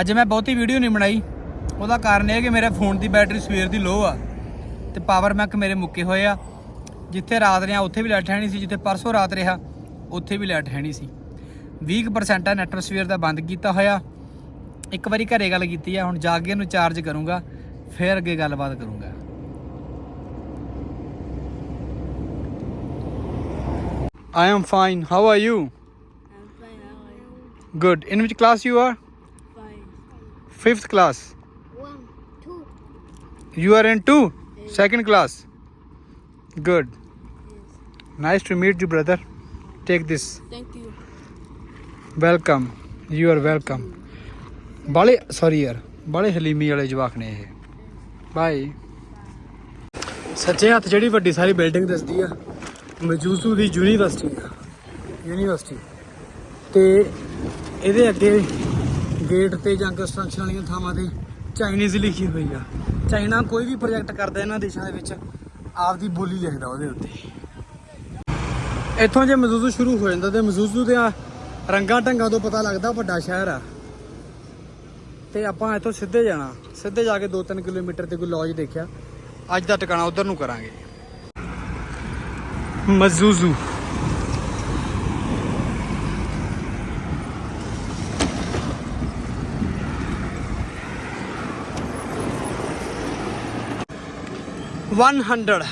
Speaker 3: ਅੱਜ ਮੈਂ ਬਹੁਤੀ ਵੀਡੀਓ ਨਹੀਂ ਬਣਾਈ। ਉਹਦਾ ਕਾਰਨ ਇਹ ਕਿ ਮੇਰੇ ਫੋਨ ਦੀ ਬੈਟਰੀ ਸਵੇਰ ਦੀ ਲੋ ਆ ਤੇ ਪਾਵਰ ਬੈਂਕ ਮੇਰੇ ਮੁੱਕੇ ਹੋਏ ਆ। ਜਿੱਥੇ ਰਾਤ ਰਿਹਾ, ਉੱਥੇ ਵੀ ਲਾਈਟ ਹੈ ਨਹੀਂ ਸੀ, ਜਿੱਥੇ ਪਰਸੋਂ ਰਾਤ ਰਿਹਾ, ਉੱਥੇ ਵੀ ਲਾਈਟ ਹੈ ਨਹੀਂ ਸੀ। 20% ਆ ਨੈਟਵਰਕ ਸਵੇਰ ਦਾ ਬੰਦ ਕੀਤਾ ਹੋਇਆ। ਇੱਕ ਵਾਰੀ ਘਰੇ ਗੱਲ ਕੀਤੀ ਆ, ਹੁਣ ਜਾ ਕੇ ਇਹਨੂੰ ਚਾਰਜ ਕਰੂੰਗਾ, ਫਿਰ ਅੱਗੇ ਗੱਲਬਾਤ ਕਰੂੰਗਾ।
Speaker 1: I am fine. How are you?
Speaker 5: I'm fine. How are you?
Speaker 1: Good. In which class you are?
Speaker 5: Fine.
Speaker 1: Fifth class.
Speaker 5: One, two.
Speaker 1: You are in two? Second class. Good. Nice to meet you, brother. Take this.
Speaker 5: Thank you.
Speaker 1: Welcome you are welcome ਬਾਲੇ sorry ਯਾਰ ਬਾਲੇ ਹਲੀਮੀ ਵਾਲੇ ਜਵਾਕ ਨੇ ਇਹ ਬਾਈ ਸੱਜੇ ਹੱਥ ਜਿਹੜੀ ਵੱਡੀ ਸਾਰੀ ਬਿਲਡਿੰਗ ਦਿਸਦੀ ਆ ਮਜੂਸੂ ਦੀ ਯੂਨੀਵਰਸਿਟੀ ਆ, ਯੂਨੀਵਰਸਿਟੀ। ਤੇ ਇਹਦੇ ਅੱਗੇ ਗੇਟ ਤੇ ਜਾਂ ਕੰਸਟਰਕਸ਼ਨ ਵਾਲੀਆਂ ਥਾਵਾਂ ਤੇ ਚਾਈਨੀਜ਼ ਲਿਖੀ ਹੋਈ ਆ। ਚਾਈਨਾ ਕੋਈ ਵੀ ਪ੍ਰੋਜੈਕਟ ਕਰਦਾ ਇਹਨਾਂ ਦੇਸ਼ਾਂ ਦੇ ਵਿੱਚ, ਆਪਦੀ ਬੋਲੀ ਲਿਖਦਾ ਉਹਦੇ ਉੱਤੇ। ਇੱਥੋਂ ਜੇ ਮਜ਼ੂਜ਼ੂ ਸ਼ੁਰੂ ਹੋ ਜਾਂਦਾ ਤੇ ਮਜ਼ੂਜ਼ੂ ਦੇ ਆ ਰੰਗਾਂ ਢੰਗਾਂ ਤੋਂ ਪਤਾ ਲੱਗਦਾ ਵੱਡਾ ਸ਼ਹਿਰ ਆ। ਤੇ ਆਪਾਂ ਇੱਥੋਂ ਸਿੱਧੇ ਜਾਣਾ। ਸਿੱਧੇ ਜਾ ਕੇ 2-3 ਕਿਲੋਮੀਟਰ ਤੇ ਕੋਈ ਲੌਜ ਦੇਖਿਆ। ਅੱਜ ਦਾ ਟਿਕਾਣਾ ਉਧਰ ਨੂੰ ਕਰਾਂਗੇ। ਮਜ਼ੂਜ਼ੂ One hundred.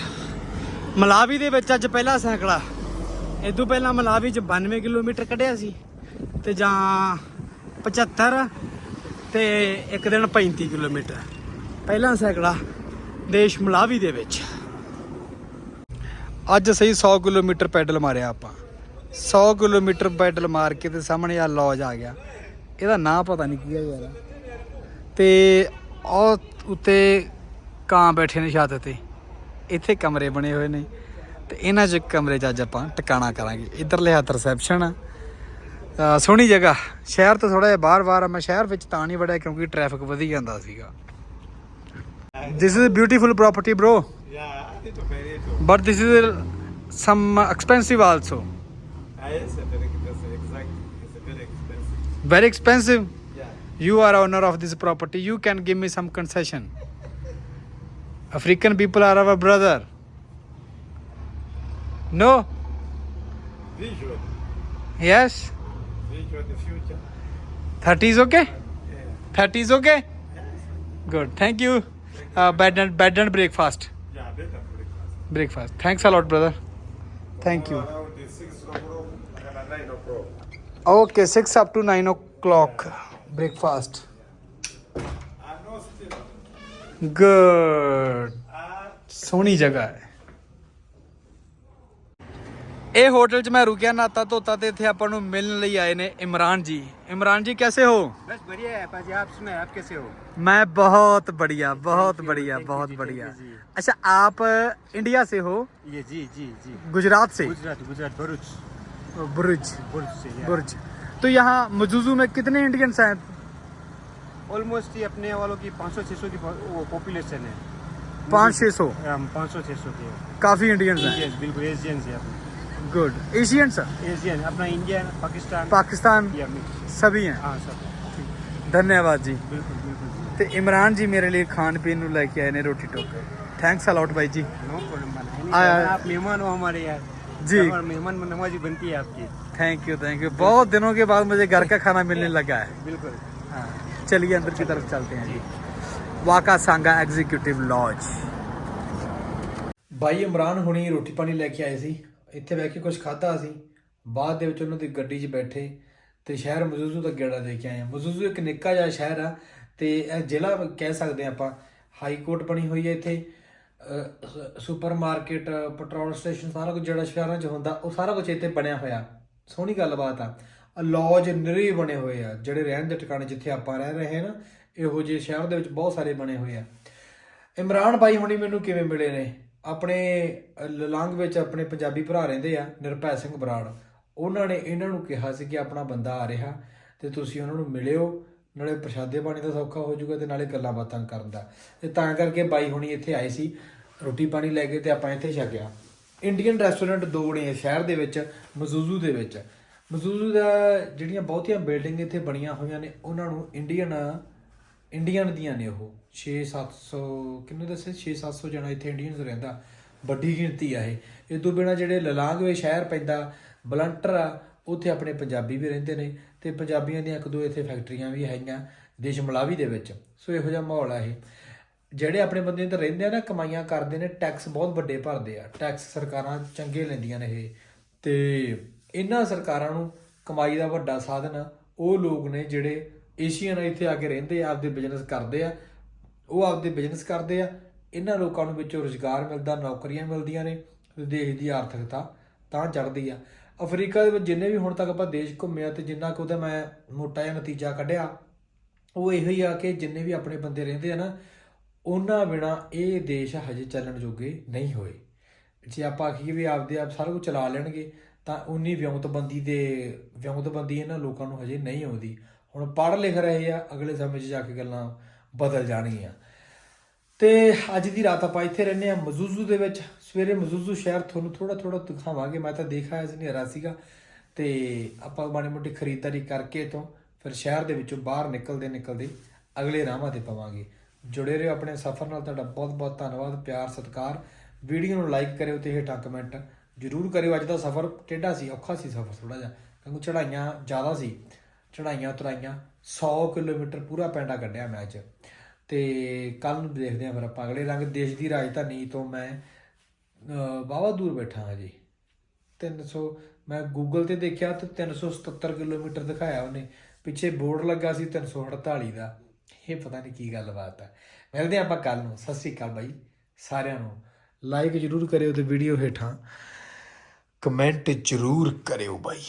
Speaker 1: ਮਲਾਵੀ ਦੇ ਵਿੱਚ ਅੱਜ ਪਹਿਲਾ ਸੈਂਕੜਾ। ਇਹ ਤੋਂ ਪਹਿਲਾਂ ਮਲਾਵੀ ਚ 92 ਕਿਲੋਮੀਟਰ ਕੱਢਿਆ ਸੀ ਤੇ ਜਾਂ 75 ਤੇ ਇੱਕ ਦਿਨ 35 ਕਿਲੋਮੀਟਰ। ਪਹਿਲਾ ਸੈਂਕੜਾ ਦੇਸ਼ ਮਲਾਵੀ ਦੇ ਵਿੱਚ। ਅੱਜ ਸਹੀ 100 ਕਿਲੋਮੀਟਰ ਪੈਡਲ ਮਾਰਿਆ ਆਪਾਂ। 100 ਕਿਲੋਮੀਟਰ ਪੈਡਲ ਮਾਰ ਕੇ ਤੇ ਸਾਹਮਣੇ ਆ ਲੌਜ ਆ ਗਿਆ। ਇਹਦਾ ਨਾਂ ਪਤਾ ਨਹੀਂ ਕੀ ਹੈ ਯਾਰ। ਤੇ ਉਹ ਉੱਤੇ ਕਾਂ ਬੈਠੇ ਨੇ ਛੱਤ ਤੇ। ਇੱਥੇ ਕਮਰੇ ਬਣੇ ਹੋਏ ਨੇ। ਤੇ ਇਹਨਾਂ 'ਚ ਕਮਰੇ 'ਚ ਅੱਜ ਆਪਾਂ ਟਿਕਾਣਾ ਕਰਾਂਗੇ। ਇਧਰਲੇ ਹੱਥ ਰਿਸੈਪਸ਼ਨ ਆ। ਸੋਹਣੀ ਜਗ੍ਹਾ। ਸ਼ਹਿਰ ਤੋਂ ਥੋੜਾ ਜਿਹਾ ਬਾਹਰ-ਬਾਹਰ ਆ। ਮੈਂ ਸ਼ਹਿਰ ਵਿੱਚ ਤਾਂ ਨਹੀਂ ਵੜਿਆ ਕਿਉਂਕਿ ਟ੍ਰੈਫਿਕ ਵਧੀ ਜਾਂਦਾ ਸੀਗਾ। This is a beautiful property bro.
Speaker 6: Yeah, I think of it.
Speaker 1: but this is some expensive also
Speaker 6: Ah, yes, very expensive. Exactly, it's very expensive.
Speaker 1: very expensive
Speaker 6: Yeah.
Speaker 1: you are owner of this property you can give me some concession african people are our brother no
Speaker 6: Visual,
Speaker 1: yes
Speaker 6: visual the future.
Speaker 1: 30 is okay
Speaker 6: Yeah.
Speaker 1: 30 is okay good thank you uh, bed and bed and breakfast
Speaker 6: breakfast.
Speaker 1: breakfast thanks a lot brother thank you
Speaker 6: Around the 6 o'clock and at 9 o'clock.
Speaker 1: Okay 6 up to 9 o'clock breakfast
Speaker 6: I'm not still.
Speaker 1: Good ਸੋਹਣੀ ਜਗ੍ਹਾ ਹੈ ਇਹ hotel 'ਚ ਮੈਂ ਰੁਕਿਆ ਨਾਤਾ ਧੋਤਾ ਤੇ ਇੱਥੇ ਆਪਾਂ ਨੂੰ ਮਿਲਣ ਲਈ ਆਏ ਨੇ ਇਮਰਾਨ ਜੀ ਇਮਰਾਨ ਜੀ कैसे हो
Speaker 7: बस बढ़िया है पाजी आप सुनाए आप कैसे हो
Speaker 1: मैं बहुत बढ़िया बहुत बढ़िया बहुत बढ़िया अच्छा आप इंडिया से हो?
Speaker 7: ये जी जी जी।
Speaker 1: गुजरात से?
Speaker 7: गुजरात गुजरात भरूच।
Speaker 1: बुर्ज
Speaker 7: बुर्ज से
Speaker 1: बुर्ज तो यहाँ मजूजू में कितने इंडियंस हैं?
Speaker 7: ऑलमोस्ट ये अपने वालों की 500-600 की पॉपुलेशन है।
Speaker 1: पाँच छः सौ?
Speaker 7: पाँच सौ छः सौ के
Speaker 1: काफ़ी इंडियन हैं?
Speaker 7: बिल्कुल एशियन है
Speaker 1: गुड एशियन सर
Speaker 7: एशियन अपना इंडियन पाकिस्तान?
Speaker 1: पाकिस्तान सभी हैं?
Speaker 7: हाँ सब
Speaker 1: धन्यवाद जी।
Speaker 7: बिल्कुल बिल्कुल
Speaker 1: तो इमरान जी मेरे लिए खान पीन लेके आए ने रोटी टोकर थैंक्स अलॉट भाई जी
Speaker 7: नो प्रॉब्लम आप मेहमान हो हमारे यार।
Speaker 1: जी।
Speaker 7: मेहमान बनती है आपकी।
Speaker 1: थैंक यू थैंक यू बहुत दिनों के बाद मुझे घर का खाना <laughs> मिलने लगा है।
Speaker 7: बिल्कुल।
Speaker 1: चलिए अंदर की तरफ चलते हैं जी। ਵਾਕਾ ਸੰਗਾ ਐਗਜ਼ੀਕਿਊਟਿਵ ਲੌਜ ਬਾਈ ਇਮਰਾਨ ਹੁਣੀ ਰੋਟੀ ਪਾਣੀ ਲੈ ਕੇ ਆਏ ਸੀ ਇੱਥੇ ਬੈ ਕੇ ਕੁਝ ਖਾਧਾ ਸੀ ਬਾਅਦ ਦੇ ਵਿੱਚ ਉਹਨਾਂ ਦੀ ਗੱਡੀ 'ਚ ਬੈਠੇ ਤੇ ਸ਼ਹਿਰ ਮਜ਼ੂਜ਼ੂ ਦਾ ਗੇੜਾ ਦੇ ਕੇ ਆਏ ਆ ਮਜ਼ੂਜ਼ੂ ਇੱਕ ਨਿੱਕਾ ਜਿਹਾ ਸ਼ਹਿਰ ਆ ਤੇ ਇਹ ਜ਼ਿਲ੍ਹਾ ਕਹਿ ਸਕਦੇ ਆ ਆਪਾਂ ਹਾਈ ਕੋਰਟ ਬਣੀ ਹੋਈ ਹੈ ਇੱਥੇ ਸੁਪਰਮਾਰਕਟ ਪੈਟਰੋਲ ਸਟੇਸ਼ਨ ਸਾਰਾ ਕੁਝ ਜਿਹੜਾ ਸ਼ਹਿਰਾਂ 'ਚ ਹੁੰਦਾ ਉਹ ਸਾਰਾ ਕੁਝ ਇੱਥੇ ਬਣਿਆ ਹੋਇਆ। ਸੋਹਣੀ ਗੱਲਬਾਤ ਆ। ਲੌਜ ਨਿਰੇ ਬਣੇ ਹੋਏ ਆ ਜਿਹੜੇ ਰਹਿਣ ਦੇ ਟਿਕਾਣੇ ਜਿੱਥੇ ਆਪਾਂ ਰਹਿ ਰਹੇ ਹਾਂ ਨਾ ਇਹੋ ਜਿਹੇ ਸ਼ਹਿਰ ਦੇ ਵਿੱਚ ਬਹੁਤ ਸਾਰੇ ਬਣੇ ਹੋਏ ਆ। ਇਮਰਾਨ ਬਾਈ ਹੁਣੀ ਮੈਨੂੰ ਕਿਵੇਂ ਮਿਲੇ ਨੇ? ਆਪਣੇ ਅ, ਵਿੱਚ ਆਪਣੇ ਪੰਜਾਬੀ ਭਰਾ ਰਹਿੰਦੇ ਆ ਨਿਰਭੈ ਸਿੰਘ ਬਰਾੜ। ਉਹਨਾਂ ਨੇ ਇਹਨਾਂ ਨੂੰ ਕਿਹਾ ਸੀ ਕਿ ਆਪਣਾ ਬੰਦਾ ਆ ਰਿਹਾ ਤੇ ਤੁਸੀਂ ਉਹਨਾਂ ਨੂੰ ਮਿਲਿਓ। ਨਾਲੇ ਪ੍ਰਸ਼ਾਦੇ ਪਾਣੀ ਦਾ ਸੌਖਾ ਹੋ ਜਾਊਗਾ ਤੇ ਨਾਲੇ ਗੱਲਾਂ ਬਾਤਾਂ ਕਰਨ ਦਾ। ਤੇ ਤਾਂ ਕਰਕੇ ਬਾਈ ਹੁਣੀ ਇੱਥੇ ਆਏ ਸੀ, ਰੋਟੀ ਪਾਣੀ ਲੈ ਕੇ ਤੇ ਆਪਾਂ ਇੱਥੇ ਛਕਿਆ। ਇੰਡੀਅਨ ਰੈਸਟੋਰੈਂਟ ਦੋ ਨੇ ਸ਼ਹਿਰ ਦੇ ਵਿੱਚ, ਮਜ਼ੂਜ਼ੂ ਦੇ ਵਿੱਚ। ਮਜ਼ੂਜ਼ੂ ਦਾ ਜਿਹੜੀਆਂ ਬਹੁਤੀਆਂ ਬਿਲਡਿੰਗ ਇੱਥੇ ਬਣੀਆਂ ਹੋਈਆਂ ਨੇ, ਉਹਨਾਂ ਨੂੰ ਇੰਡੀਅਨ ਇੰਡੀਅਨ ਦੀਆਂ ਨੇ ਉਹ। 6-700 ਕਿੰਨੇ ਦੱਸੇ? 6-700 ਜਣਾ ਇੱਥੇ ਇੰਡੀਅਨਸ ਰਹਿੰਦਾ। ਵੱਡੀ ਗਿਣਤੀ ਆ ਇਹ। ਇਹ ਤੋਂ ਬਿਨਾ ਜਿਹੜੇ ਲਲਾਂਗਵੇ ਸ਼ਹਿਰ ਪੈਂਦਾ, ਬਲੰਟਰ ਆ, ਉੱਥੇ ਆਪਣੇ ਪੰਜਾਬੀ ਵੀ ਰਹਿੰਦੇ ਨੇ। ਤੇ ਪੰਜਾਬੀਆਂ ਦੀਆਂ ਇੱਕ ਦੋ ਇੱਥੇ ਫੈਕਟਰੀਆਂ ਵੀ ਹੈਗੀਆਂ ਦੇਸ਼ ਮਲਾਵੀ ਦੇ ਵਿੱਚ। ਸੋ ਇਹੋ ਜਿਹਾ ਮਾਹੌਲ ਆ ਇਹ। ਜਿਹੜੇ ਆਪਣੇ ਬੰਦੇ ਤਾਂ ਰਹਿੰਦੇ ਆ ਨਾ, ਕਮਾਈਆਂ ਕਰਦੇ ਨੇ ਟੈਕਸ ਬਹੁਤ ਵੱਡੇ ਭਰਦੇ ਆ। ਟੈਕਸ ਸਰਕਾਰਾਂ ਚੰਗੇ ਲੈਂਦੀਆਂ ਨੇ ਇਹ। ਤੇ ਇਹਨਾਂ ਸਰਕਾਰਾਂ ਨੂੰ ਕਮਾਈ ਦਾ ਵੱਡਾ ਸਾਧਨ ਉਹ ਲੋਕ ਨੇ ਜਿਹੜੇ ਏਸ਼ੀਅਨ ਇੱਥੇ ਆ ਕੇ ਰਹਿੰਦੇ ਆ, ਆਪਦੇ ਬਿਜ਼ਨਸ ਕਰਦੇ ਆ। ਉਹ ਆਪਦੇ ਬਿਜ਼ਨਸ ਕਰਦੇ ਆ। ਇਹਨਾਂ ਲੋਕਾਂ ਨੂੰ ਵਿੱਚੋਂ ਰੁਜ਼ਗਾਰ ਮਿਲਦਾ, ਨੌਕਰੀਆਂ ਮਿਲਦੀਆਂ ਨੇ ਦੇਸ਼ ਦੀ ਆਰਥਿਕਤਾ ਤਾਂ ਚੜ੍ਹਦੀ ਆ। ਅਫਰੀਕਾ ਦੇ ਵਿੱਚ ਜਿੰਨੇ ਵੀ ਹੁਣ ਤੱਕ ਆਪਾਂ ਦੇਸ਼ ਘੁੰਮਿਆ ਤੇ ਜਿੰਨਾ ਕੁ ਉਹਦਾ ਮੈਂ ਮੋਟਾ ਜਿਹਾ ਨਤੀਜਾ ਕੱਢਿਆ, ਉਹ ਇਹੋ ਹੀ ਆ ਕਿ ਜਿੰਨੇ ਵੀ ਆਪਣੇ ਬੰਦੇ ਰਹਿੰਦੇ ਆ ਨਾ, ਉਹਨਾਂ ਬਿਨਾ ਇਹ ਦੇਸ਼ ਹਜੇ ਚੱਲਣ ਜੋਗੇ ਨਹੀਂ ਹੋਏ। ਜੇ ਆਪਾਂ ਆਖੀਏ ਵੀ ਆਪਦੇ ਆਪ ਸਾਰਾ ਕੁਝ ਚਲਾ ਲੈਣਗੇ, ਤਾਂ ਉਨੀ ਵਿਉਂਤਬੰਦੀ ਦੇ, ਵਿਉਂਤਬੰਦੀ ਇਹਨਾਂ ਲੋਕਾਂ ਨੂੰ ਹਜੇ ਨਹੀਂ ਆਉਂਦੀ। ਹੁਣ ਪੜ੍ਹ ਲਿਖ ਰਹੇ ਆ, ਅਗਲੇ ਸਮੇਂ 'ਚ ਜਾ ਕੇ ਗੱਲਾਂ ਬਦਲ ਜਾਣਗੀਆਂ। ਤੇ ਅੱਜ ਦੀ ਰਾਤ ਆਪਾਂ ਇੱਥੇ ਰਹਿੰਦੇ ਆ ਮਜ਼ੂਜ਼ੂ ਦੇ ਵਿੱਚ। ਸਵੇਰੇ ਮਜ਼ੂਜ਼ੂ ਸ਼ਹਿਰ ਤੁਹਾਨੂੰ ਥੋੜਾ ਥੋੜਾ ਦਿਖਾਵਾਂਗੇ। ਮੈਂ ਤਾਂ ਦੇਖਿਆ ਇਸ ਹਨੇਰਾ ਸੀਗਾ। ਤੇ ਆਪਾਂ ਮਾੜੀ ਮੋਟੀ ਖਰੀਦਦਾਰੀ ਕਰਕੇ ਤੋਂ ਫਿਰ ਸ਼ਹਿਰ ਦੇ ਵਿੱਚੋਂ ਬਾਹਰ ਨਿਕਲਦੇ ਨਿਕਲਦੇ ਅਗਲੇ ਰਾਹਾਂ ਤੇ ਪਵਾਂਗੇ। ਜੁੜੇ ਰਹੋ ਆਪਣੇ ਸਫ਼ਰ ਨਾਲ। ਤੁਹਾਡਾ ਬਹੁਤ ਬਹੁਤ ਧੰਨਵਾਦ, ਪਿਆਰ, ਸਤਿਕਾਰ। ਵੀਡੀਓ ਨੂੰ ਲਾਈਕ ਕਰਿਓ ਤੇ ਹੇਠਾਂ ਕਮੈਂਟ ਜਰੂਰ ਕਰਿਓ। ਅੱਜ ਦਾ ਸਫ਼ਰ ਟੇਢਾ ਸੀ, ਔਖਾ ਸੀ ਸਫ਼ਰ ਥੋੜਾ ਜਿਹਾ। ਕਿਉਂਕਿ ਚੜਾਈਆਂ ਜ਼ਿਆਦਾ ਸੀ। ਚੜਾਈਆਂ ਉਤਰਾਈਆਂ 100 ਕਿਲੋਮੀਟਰ ਪੂਰਾ ਪੈਂਡਾ ਕੱਢਿਆ ਮੈਂ ਅੱਜ। ਤੇ ਕੱਲ ਨੂੰ ਦੇਖਦੇ ਆਂ ਫਿਰ ਆਪਾਂ ਅਗਲੇ ਰੰਗ ਦੇਸ਼ ਦੀ ਰਾਜਧਾਨੀ ਤੋਂ ਮੈਂ ਬਾਵਾ ਦੂਰ ਬੈਠਾ ਹਾਂ ਜੀ। 300 ਮੈਂ ਗੂਗਲ ਤੇ ਦੇਖਿਆ ਤੇ 377 ਕਿਲੋਮੀਟਰ ਦਿਖਾਇਆ ਉਹਨੇ। ਪਿੱਛੇ ਬੋਰਡ ਲੱਗਾ ਸੀ 348 ਦਾ। ਇਹ ਪਤਾ ਨਹੀਂ ਕੀ ਗੱਲਬਾਤ ਹੈ ਮਿਲਦੇ ਆਂ ਆਪਾਂ ਕੱਲ ਨੂੰ। ਸਤਿ ਸ੍ਰੀ ਅਕਾਲ ਬਾਈ। ਸਾਰਿਆਂ ਨੂੰ ਲਾਈਕ ਜਰੂਰ ਕਰਿਓ ਤੇ ਵੀਡੀਓ ਹੇਠਾਂ ਕਮੈਂਟ ਜਰੂਰ ਕਰਿਓ ਬਾਈ।